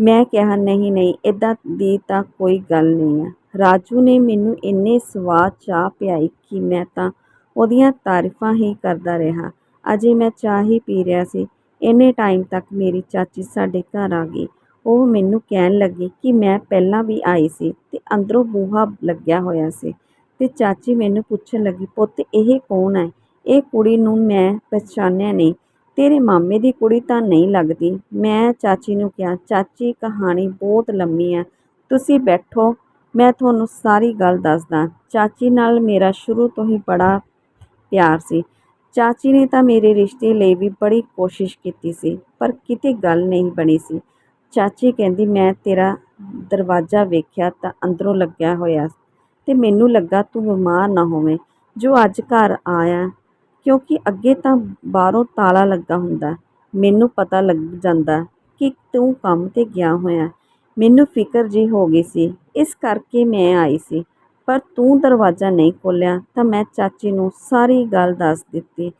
ਮੈਂ ਕਿਹਾ, ਨਹੀਂ ਨਹੀਂ ਇੱਦਾਂ ਦੀ ਤਾਂ ਕੋਈ ਗੱਲ ਨਹੀਂ ਹੈ ਰਾਜੂ ਨੇ ਮੈਨੂੰ ਇੰਨੇ ਸਵਾਦ ਚਾਹ ਪਿਆਈ ਕਿ ਮੈਂ ਤਾਂ ਉਹਦੀਆਂ ਤਾਰੀਫਾਂ ਹੀ ਕਰਦਾ ਰਿਹਾ। ਅਜੇ ਮੈਂ ਚਾਹ ਹੀ ਪੀ ਰਿਹਾ ਸੀ। ਇੰਨੇ ਟਾਈਮ ਤੱਕ ਮੇਰੀ ਚਾਚੀ ਸਾਡੇ ਘਰ ਆ ਗਈ। ਉਹ ਮੈਨੂੰ ਕਹਿਣ ਲੱਗੀ ਕਿ ਮੈਂ ਪਹਿਲਾਂ ਵੀ ਆਈ ਸੀ ਤੇ ਅੰਦਰੋਂ ਬੂਹਾ ਲੱਗਿਆ ਹੋਇਆ ਸੀ ਤੇ ਚਾਚੀ ਮੈਨੂੰ ਪੁੱਛਣ ਲੱਗੀ, ਪੁੱਤ, ਇਹ ਕੌਣ ਹੈ? ਇਹ ਕੁੜੀ ਨੂੰ ਮੈਂ ਪਛਾਣਿਆ ਨਹੀਂ। ਤੇਰੇ ਮਾਮੇ ਦੀ ਕੁੜੀ ਤਾਂ ਨਹੀਂ ਲੱਗਦੀ। ਮੈਂ ਚਾਚੀ ਨੂੰ ਕਿਹਾ, ਚਾਚੀ, ਕਹਾਣੀ ਬਹੁਤ ਲੰਮੀ ਹੈ। ਤੁਸੀਂ ਬੈਠੋ, ਮੈਂ ਤੁਹਾਨੂੰ ਸਾਰੀ ਗੱਲ ਦੱਸਦਾ। ਚਾਚੀ ਨਾਲ ਮੇਰਾ ਸ਼ੁਰੂ ਤੋਂ ਹੀ ਬੜਾ ਪਿਆਰ ਸੀ। ਚਾਚੀ ਨੇ ਤਾਂ ਮੇਰੇ ਰਿਸ਼ਤੇ ਲਈ ਵੀ ਬੜੀ ਕੋਸ਼ਿਸ਼ ਕੀਤੀ ਸੀ, ਪਰ ਕਿਤੇ ਗੱਲ ਨਹੀਂ ਬਣੀ ਸੀ। ਚਾਚੀ ਕਹਿੰਦੀ, ਮੈਂ ਤੇਰਾ ਦਰਵਾਜ਼ਾ ਵੇਖਿਆ ਤਾਂ ਅੰਦਰੋਂ ਲੱਗਿਆ ਹੋਇਆ ਤੇ ਮੈਨੂੰ ਲੱਗਾ ਤੂੰ ਬਿਮਾਰ ਨਾ ਹੋਵੇਂ। ਜੋ ਅੱਜ ਘਰ ਆਇਆ, ਕਿਉਂਕਿ ਅੱਗੇ ਤਾਂ ਬਾਹਰੋਂ ਤਾਲਾ ਲੱਗਾ ਹੁੰਦਾ। ਮੈਨੂੰ ਪਤਾ ਲੱਗ ਜਾਂਦਾ ਕਿ ਤੂੰ ਕੰਮ ਤੇ ਗਿਆ ਹੋਇਆ। ਮੈਨੂੰ ਫਿਕਰ ਜੀ ਹੋ ਗਈ ਸੀ। ਇਸ ਕਰਕੇ ਮੈਂ ਆਈ ਸੀ। ਪਰ ਤੂੰ ਦਰਵਾਜ਼ਾ ਨਹੀਂ ਖੋਲ੍ਹਿਆ ਤਾਂ ਮੈਂ ਚਾਚੀ ਨੂੰ ਸਾਰੀ ਗੱਲ ਦੱਸ ਦਿੱਤੀ।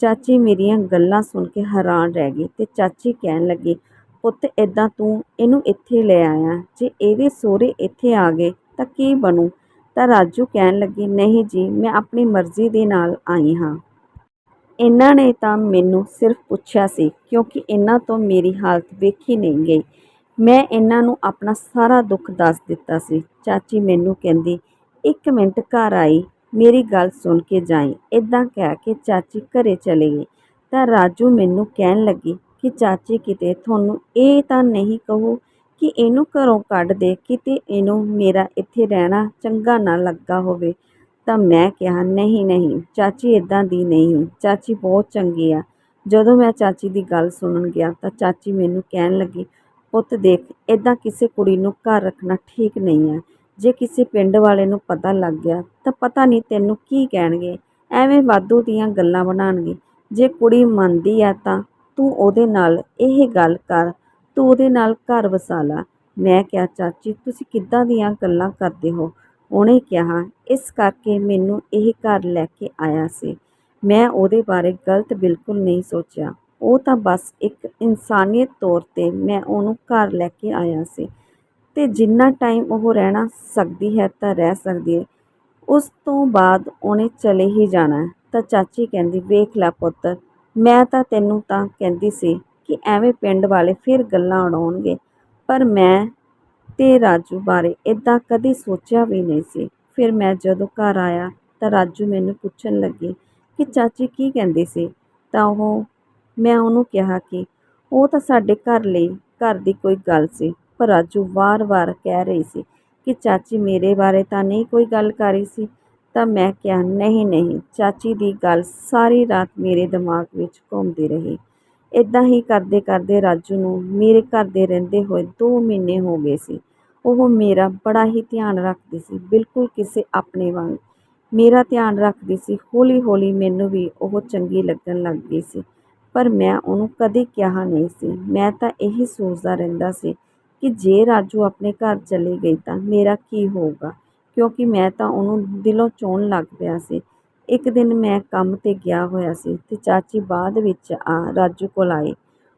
ਚਾਚੀ ਮੇਰੀਆਂ ਗੱਲਾਂ ਸੁਣ ਕੇ ਹੈਰਾਨ ਰਹਿ ਗਈ ਤੇ ਚਾਚੀ ਕਹਿਣ ਲੱਗੀ ਪੁੱਤ ਇੱਦਾਂ ਤੂੰ ਇਹਨੂੰ ਇੱਥੇ ਲੈ ਆਇਆ। ਜੇ ਇਹਦੇ ਸਹੁਰੇ ਇੱਥੇ ਆ ਗਏ ਤਾਂ ਕੀ ਬਣੂ? ਤਾਂ ਰਾਜੂ ਕਹਿਣ ਲੱਗੀ, ਨਹੀਂ ਜੀ, ਮੈਂ ਆਪਣੀ ਮਰਜ਼ੀ ਦੇ ਨਾਲ ਆਈ ਹਾਂ। ਇਹਨਾਂ ਨੇ ਤਾਂ ਮੈਨੂੰ ਸਿਰਫ ਪੁੱਛਿਆ ਸੀ, ਕਿਉਂਕਿ ਇਹਨਾਂ ਤੋਂ ਮੇਰੀ ਹਾਲਤ ਵੇਖੀ ਨਹੀਂ ਗਈ। ਮੈਂ ਇਹਨਾਂ ਨੂੰ ਆਪਣਾ ਸਾਰਾ ਦੁੱਖ ਦੱਸ ਦਿੱਤਾ ਸੀ। ਚਾਚੀ ਮੈਨੂੰ ਕਹਿੰਦੀ, ਇੱਕ ਮਿੰਟ ਘਰ ਆਈ, ਮੇਰੀ ਗੱਲ ਸੁਣ ਕੇ ਜਾਈ। ਇਦਾਂ ਕਹਿ ਕੇ ਚਾਚੀ ਘਰੇ ਚਲੀ ਗਈ। ਤਾਂ ਰਾਜੂ ਮੈਨੂੰ ਕਹਿਣ ਲੱਗੀ ਕਿ ਚਾਚੀ ਕਿਤੇ ਤੁਹਾਨੂੰ ਇਹ ਤਾਂ ਨਹੀਂ ਕਹੋ ਕਿ ਇਹਨੂੰ ਘਰੋਂ ਕੱਢ ਦੇ, ਕਿਤੇ ਇਹਨੂੰ ਮੇਰਾ ਇੱਥੇ ਰਹਿਣਾ ਚੰਗਾ ਨਾ ਲੱਗਾ ਹੋਵੇ। ਤਾਂ ਮੈਂ ਕਿਹਾ, ਨਹੀਂ ਨਹੀਂ, ਚਾਚੀ ਇਦਾਂ ਦੀ ਨਹੀਂ। ਚਾਚੀ ਬਹੁਤ ਚੰਗੀ ਆ। ਜਦੋਂ ਮੈਂ ਚਾਚੀ ਦੀ ਗੱਲ ਸੁਣਨ ਗਿਆ ਤਾਂ ਚਾਚੀ ਮੈਨੂੰ ਕਹਿਣ ਲੱਗੀ, ਪੁੱਤ ਦੇਖ ਇਦਾਂ ਕਿਸੇ ਕੁੜੀ ਨੂੰ ਘਰ ਰੱਖਣਾ ਠੀਕ ਨਹੀਂ ਹੈ ਜੇ ਕਿਸੇ ਪਿੰਡ ਵਾਲੇ ਨੂੰ ਪਤਾ ਲੱਗ ਗਿਆ ਤਾਂ ਪਤਾ ਨਹੀਂ ਤੈਨੂੰ ਕੀ ਕਹਿਣਗੇ। ਐਵੇਂ ਵਾਧੂ ਦੀਆਂ ਗੱਲਾਂ ਬਣਾਉਣਗੇ। ਜੇ ਕੁੜੀ ਮੰਨਦੀ ਆ ਤਾਂ ਤੂੰ ਉਹਦੇ ਨਾਲ ਇਹ ਗੱਲ ਕਰ, ਤੂੰ ਉਹਦੇ ਨਾਲ ਘਰ ਵਸਾ ਲਾ। ਮੈਂ ਕਿਹਾ, ਚਾਚੀ, ਤੁਸੀਂ ਕਿੱਦਾਂ ਦੀਆਂ ਗੱਲਾਂ ਕਰਦੇ ਹੋ? ਉਹਨੇ ਕਿਹਾ, ਇਸ ਕਰਕੇ ਮੈਨੂੰ ਇਹ ਘਰ ਲੈ ਕੇ ਆਇਆ ਸੀ। ਮੈਂ ਉਹਦੇ ਬਾਰੇ ਗਲਤ ਬਿਲਕੁਲ ਨਹੀਂ ਸੋਚਿਆ। ਉਹ ਤਾਂ ਬਸ ਇੱਕ ਇਨਸਾਨੀਅਤ ਤੌਰ ਤੇ ਮੈਂ ਉਹਨੂੰ ਘਰ ਲੈ ਕੇ ਆਇਆ ਸੀ। ਤੇ ਜਿੰਨਾ ਟਾਈਮ ਉਹ ਰਹਿਣਾ ਸਕਦੀ ਹੈ ਤਾਂ ਰਹਿ ਸਕਦੀ ਹੈ। ਉਸ ਤੋਂ ਬਾਅਦ ਉਹਨੇ ਚਲੇ ਹੀ ਜਾਣਾ। ਤਾਂ ਚਾਚੀ ਕਹਿੰਦੀ, ਵੇਖ ਲੈ ਪੁੱਤ ਮੈਂ ਤਾਂ ਤੈਨੂੰ ਤਾਂ ਕਹਿੰਦੀ ਸੀ ਕਿ ਐਵੇਂ ਪਿੰਡ ਵਾਲੇ ਫਿਰ ਗੱਲਾਂ ਉਡਾਉਣਗੇ, ਪਰ ਮੈਂ ਤੇ ਰਾਜੂ ਬਾਰੇ ਇਦਾਂ ਕਦੀ ਸੋਚਿਆ ਵੀ ਨਹੀਂ ਸੀ। ਫਿਰ ਮੈਂ ਜਦੋਂ ਘਰ ਆਇਆ ਤਾਂ ਰਾਜੂ ਮੈਨੂੰ ਪੁੱਛਣ ਲੱਗੀ ਕਿ ਚਾਚੀ ਕੀ ਕਹਿੰਦੀ ਸੀ? ਤਾਂ ਉਹ, ਮੈਂ ਉਹਨੂੰ ਕਿਹਾ ਕਿ ਉਹ ਤਾਂ ਸਾਡੇ ਘਰ ਲਈ ਘਰ ਦੀ ਕੋਈ ਗੱਲ ਸੀ, ਪਰ ਰਾਜੂ ਵਾਰ-ਵਾਰ ਕਹਿ ਰਹੀ ਸੀ ਕਿ ਚਾਚੀ ਮੇਰੇ ਬਾਰੇ ਤਾਂ ਨਹੀਂ ਕੋਈ ਗੱਲ ਕਰ ਰਹੀ ਸੀ। ਤਾਂ ਮੈਂ ਕਿਹਾ, ਨਹੀਂ ਨਹੀਂ, ਚਾਚੀ ਦੀ ਗੱਲ ਸਾਰੀ ਰਾਤ ਮੇਰੇ ਦਿਮਾਗ ਵਿੱਚ ਘੁੰਮਦੀ ਰਹੀ। ਇਦਾਂ ਹੀ ਕਰਦੇ ਕਰਦੇ ਰਾਜੂ ਨੂੰ ਮੇਰੇ ਘਰ ਦੇ ਰਹਿੰਦੇ ਹੋਏ ਦੋ ਮਹੀਨੇ ਹੋ ਗਏ ਸੀ। ਉਹ ਮੇਰਾ ਬੜਾ ਹੀ ਧਿਆਨ ਰੱਖਦੀ ਸੀ, ਬਿਲਕੁਲ ਕਿਸੇ ਆਪਣੇ ਵਾਂਗ। ਮੇਰਾ ਧਿਆਨ ਰੱਖਦੀ ਸੀ ਹੌਲੀ ਹੌਲੀ ਮੈਨੂੰ ਵੀ ਉਹ ਚੰਗੀ ਲੱਗਣ ਲੱਗ ਗਈ ਸੀ। ਪਰ ਮੈਂ ਉਹਨੂੰ ਕਦੇ ਕਿਹਾ ਨਹੀਂ ਸੀ। ਮੈਂ ਤਾਂ ਇਹੀ ਸੋਚਦਾ ਰਹਿੰਦਾ ਸੀ ਕਿ ਜੇ ਰਾਜੂ ਆਪਣੇ ਘਰ ਚਲੀ ਗਈ ਤਾਂ ਮੇਰਾ ਕੀ ਹੋਊਗਾ। ਕਿਉਂਕਿ ਮੈਂ ਤਾਂ ਉਹਨੂੰ ਦਿਲੋਂ ਚੋਣ ਲੱਗ ਪਿਆ ਸੀ। ਇੱਕ ਦਿਨ ਮੈਂ ਕੰਮ ਤੇ ਗਿਆ ਹੋਇਆ ਸੀ ਅਤੇ ਚਾਚੀ ਬਾਅਦ ਵਿੱਚ ਆ ਰਾਜੂ ਕੋਲ ਆਈ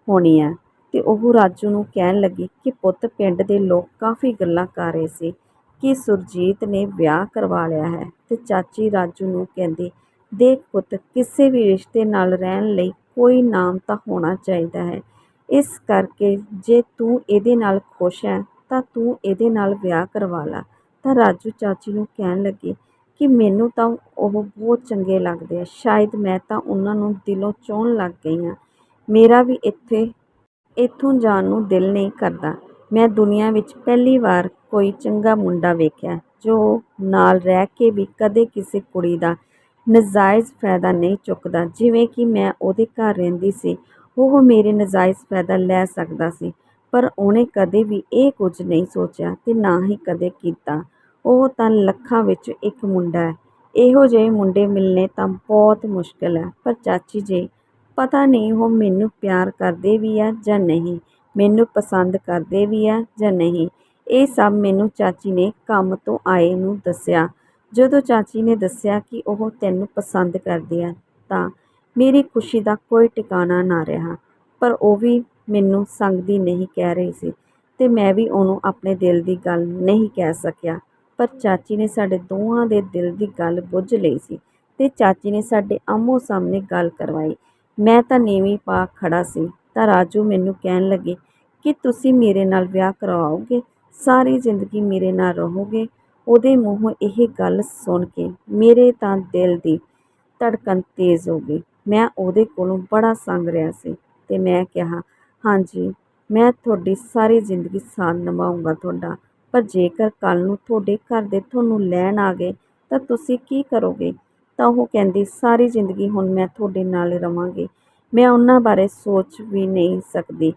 ਹੋਣੀ ਹੈ ਅਤੇ ਉਹ ਰਾਜੂ ਨੂੰ ਕਹਿਣ ਲੱਗੀ ਕਿ ਪੁੱਤ ਪਿੰਡ ਦੇ ਲੋਕ ਕਾਫੀ ਗੱਲਾਂ ਕਰ ਰਹੇ ਸੀ ਕਿ ਸੁਰਜੀਤ ਨੇ ਵਿਆਹ ਕਰਵਾ ਲਿਆ ਹੈ ਅਤੇ ਚਾਚੀ ਰਾਜੂ ਨੂੰ ਕਹਿੰਦੀ, ਦੇਖ ਪੁੱਤ, ਕਿਸੇ ਵੀ ਰਿਸ਼ਤੇ ਨਾਲ ਰਹਿਣ ਲਈ ਕੋਈ ਨਾਮ ਤਾਂ ਹੋਣਾ ਚਾਹੀਦਾ ਹੈ। ਇਸ ਕਰਕੇ ਜੇ ਤੂੰ ਇਹਦੇ ਨਾਲ ਖੁਸ਼ ਹੈ ਤਾਂ ਤੂੰ ਇਹਦੇ ਨਾਲ ਵਿਆਹ ਕਰਵਾ ਲਾ। ਤਾਂ ਰਾਜੂ ਚਾਚੀ ਨੂੰ ਕਹਿਣ ਲੱਗੀ ਕਿ ਮੈਨੂੰ ਤਾਂ ਉਹ ਬਹੁਤ ਚੰਗੇ ਲੱਗਦੇ ਆ। ਸ਼ਾਇਦ ਮੈਂ ਤਾਂ ਉਹਨਾਂ ਨੂੰ ਦਿਲੋਂ ਚਾਹੁਣ ਲੱਗ ਗਈ ਹਾਂ। ਮੇਰਾ ਵੀ ਇੱਥੇ, ਇੱਥੋਂ ਜਾਣ ਨੂੰ ਦਿਲ ਨਹੀਂ ਕਰਦਾ। ਮੈਂ ਦੁਨੀਆ ਵਿੱਚ ਪਹਿਲੀ ਵਾਰ ਕੋਈ ਚੰਗਾ ਮੁੰਡਾ ਵੇਖਿਆ, ਜੋ ਨਾਲ ਰਹਿ ਕੇ ਵੀ ਕਦੇ ਕਿਸੇ ਕੁੜੀ ਦਾ ਨਜਾਇਜ਼ ਫਾਇਦਾ ਨਹੀਂ ਚੁੱਕਦਾ। ਜਿਵੇਂ ਕਿ ਮੈਂ ਉਹਦੇ ਘਰ ਰਹਿੰਦੀ ਸੀ, ਉਹ ਮੇਰੇ ਨਜਾਇਜ਼ ਫਾਇਦਾ ਲੈ ਸਕਦਾ ਸੀ। ਪਰ ਉਹਨੇ ਕਦੇ ਵੀ ਇਹ ਕੁਝ ਨਹੀਂ ਸੋਚਿਆ ਤੇ ਨਾ ਹੀ ਕਦੇ ਕੀਤਾ। ਉਹ ਤਾਂ ਲੱਖਾਂ ਵਿੱਚ ਇੱਕ ਮੁੰਡਾ ਹੈ। ਇਹੋ ਜਿਹੇ ਮੁੰਡੇ ਮਿਲਣੇ ਤਾਂ ਬਹੁਤ ਮੁਸ਼ਕਿਲ ਹੈ, ਪਰ ਚਾਚੀ ਜੀ, ਪਤਾ ਨਹੀਂ ਉਹ ਮੈਨੂੰ ਪਿਆਰ ਕਰਦੇ ਵੀ ਹੈ ਜਾਂ ਨਹੀਂ, ਮੈਨੂੰ ਪਸੰਦ ਕਰਦੇ ਵੀ ਹੈ ਜਾਂ ਨਹੀਂ। ਇਹ ਸਭ ਮੈਨੂੰ ਚਾਚੀ ਨੇ ਕੰਮ ਤੋਂ ਆਏ ਨੂੰ ਦੱਸਿਆ। ਜਦੋਂ ਚਾਚੀ ਨੇ ਦੱਸਿਆ ਕਿ ਉਹ ਤੈਨੂੰ ਪਸੰਦ ਕਰਦੀ ਹੈ ਤਾਂ ਮੇਰੀ ਖੁਸ਼ੀ ਦਾ ਕੋਈ ਟਿਕਾਣਾ ਨਾ ਰਿਹਾ, ਪਰ ਉਹ ਵੀ ਮੈਨੂੰ ਸੰਗਦੀ ਨਹੀਂ ਕਹਿ ਰਹੀ ਸੀ ਤੇ ਮੈਂ ਵੀ ਉਹਨੂੰ ਆਪਣੇ ਦਿਲ ਦੀ ਗੱਲ ਨਹੀਂ ਕਹਿ ਸਕਿਆ। ਪਰ ਚਾਚੀ ਨੇ ਸਾਡੇ ਦੋਹਾਂ ਦੇ ਦਿਲ ਦੀ ਗੱਲ ਬੁੱਝ ਲਈ ਸੀ ਤੇ ਚਾਚੀ ਨੇ ਸਾਡੇ ਆਮੋ ਸਾਹਮਣੇ ਗੱਲ ਕਰਵਾਈ। ਮੈਂ ਤਾਂ ਨੀਵੀਂ ਪਾ ਖੜਾ ਸੀ ਤਾਂ ਰਾਜੂ ਮੈਨੂੰ ਕਹਿਣ ਲੱਗੇ ਕਿ ਤੁਸੀਂ ਮੇਰੇ ਨਾਲ ਵਿਆਹ ਕਰਵਾਓਗੇ ਸਾਰੀ ਜ਼ਿੰਦਗੀ ਮੇਰੇ ਨਾਲ ਰਹੋਗੇ। ਉਹਦੇ ਮੂੰਹੋਂ ਇਹ ਗੱਲ ਸੁਣ ਕੇ ਮੇਰੇ ਤਾਂ ਦਿਲ ਦੀ ਧੜਕਣ ਤੇਜ਼ ਹੋ ਗਈ। ਮੈਂ ਉਹਦੇ ਕੋਲੋਂ ਬੜਾ ਸੰਗ ਰਿਹਾ ਸੀ ਤੇ ਮੈਂ ਕਿਹਾ ਹਾਂਜੀ, ਮੈਂ ਤੁਹਾਡੀ ਸਾਰੀ ਜ਼ਿੰਦਗੀ ਸਾਥ ਨਿਭਾਊਂਗਾ ਤੁਹਾਡਾ। ਪਰ ਜੇਕਰ ਕੱਲ੍ਹ ਨੂੰ ਤੁਹਾਡੇ ਘਰ ਦੇ ਤੁਹਾਨੂੰ ਲੈਣ ਆ ਗਏ, ਤਾਂ ਤੁਸੀਂ ਕੀ ਕਰੋਗੇ? ਤਾਂ ਉਹ ਕਹਿੰਦੀ, ਸਾਰੀ ਜ਼ਿੰਦਗੀ ਹੁਣ ਮੈਂ ਤੁਹਾਡੇ ਨਾਲ ਰਵਾਂਗੀ। ਮੈਂ ਉਹਨਾਂ ਬਾਰੇ ਸੋਚ ਵੀ ਨਹੀਂ ਸਕਦੀ।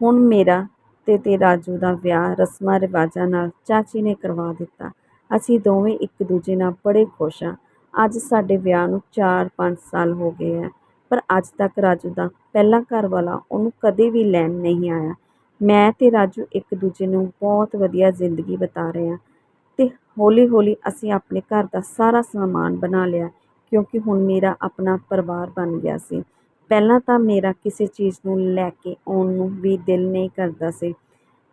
ਹੁਣ ਮੇਰਾ ਤੇ ਤੇ ਰਾਜੂ ਦਾ ਵਿਆਹ ਰਸਮਾਂ ਰਿਵਾਜਾਂ ਨਾਲ ਚਾਚੀ ਨੇ ਕਰਵਾ ਦਿੱਤਾ। ਅਸੀਂ ਦੋਵੇਂ ਇੱਕ ਦੂਜੇ ਨਾਲ ਬੜੇ ਖੁਸ਼ ਹਾਂ। ਅੱਜ ਸਾਡੇ ਵਿਆਹ ਨੂੰ 4-5 ਸਾਲ ਹੋ ਗਏ ਹੈ। ਪਰ ਅੱਜ ਤੱਕ ਰਾਜੂ ਦਾ ਪਹਿਲਾ ਘਰ ਵਾਲਾ ਉਹਨੂੰ ਕਦੇ ਵੀ ਲੈਣ ਨਹੀਂ ਆਇਆ। ਮੈਂ ਤੇ ਰਾਜੂ ਇੱਕ ਦੂਜੇ ਨੂੰ ਬਹੁਤ ਵਧੀਆ ਜ਼ਿੰਦਗੀ ਬਿਤਾ ਰਹੇ ਹਾਂ ਤੇ ਹੌਲੀ-ਹੌਲੀ ਅਸੀਂ ਆਪਣੇ ਘਰ ਦਾ ਸਾਰਾ ਸਮਾਨ ਬਣਾ ਲਿਆ ਕਿਉਂਕਿ ਹੁਣ ਮੇਰਾ ਆਪਣਾ ਪਰਿਵਾਰ ਬਣ ਗਿਆ ਸੀ। ਪਹਿਲਾਂ ਤਾਂ ਮੇਰਾ ਕਿਸੇ ਚੀਜ਼ ਨੂੰ ਲੈ ਕੇ ਆਉਣ ਨੂੰ ਵੀ ਦਿਲ ਨਹੀਂ ਕਰਦਾ ਸੀ।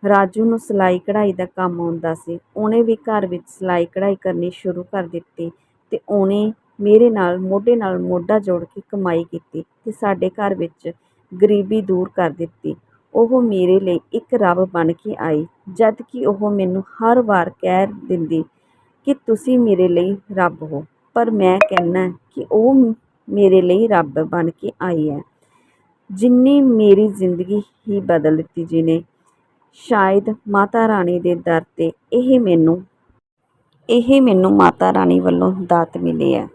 ਰਾਜੂ ਨੂੰ ਸਿਲਾਈ ਕਢਾਈ ਦਾ ਕੰਮ ਆਉਂਦਾ ਸੀ। ਉਹਨੇ ਵੀ ਘਰ ਵਿੱਚ ਸਿਲਾਈ ਕਢਾਈ ਕਰਨੀ ਸ਼ੁਰੂ ਕਰ ਦਿੱਤੀ ਤੇ ਉਹਨੇ ਮੇਰੇ ਨਾਲ, ਮੋਢੇ ਨਾਲ ਮੋਢਾ ਜੋੜ ਕੇ ਕਮਾਈ ਕੀਤੀ ਅਤੇ ਸਾਡੇ ਘਰ ਵਿੱਚ ਗਰੀਬੀ ਦੂਰ ਕਰ ਦਿੱਤੀ। ਉਹ ਮੇਰੇ ਲਈ ਇੱਕ ਰੱਬ ਬਣ ਕੇ ਆਈ, ਜਦ ਕਿ ਉਹ ਮੈਨੂੰ ਹਰ ਵਾਰ ਕਹਿ ਦਿੰਦੀ ਕਿ ਤੁਸੀਂ ਮੇਰੇ ਲਈ ਰੱਬ ਹੋ। ਪਰ ਮੈਂ ਕਹਿੰਦਾ ਕਿ ਉਹ ਮੇਰੇ ਲਈ ਰੱਬ ਬਣ ਕੇ ਆਈ ਹੈ। ਜਿੰਨੇ ਮੇਰੀ ਜ਼ਿੰਦਗੀ ਹੀ ਬਦਲ ਦਿੱਤੀ ਜਿਹਨੇ ਸ਼ਾਇਦ ਮਾਤਾ ਰਾਣੀ ਦੇ ਦਰ ਤੇ ਇਹ ਮੈਨੂੰ ਇਹ ਮੈਨੂੰ ਮਾਤਾ ਰਾਣੀ ਵੱਲੋਂ ਦਾਤ ਮਿਲੀ ਹੈ।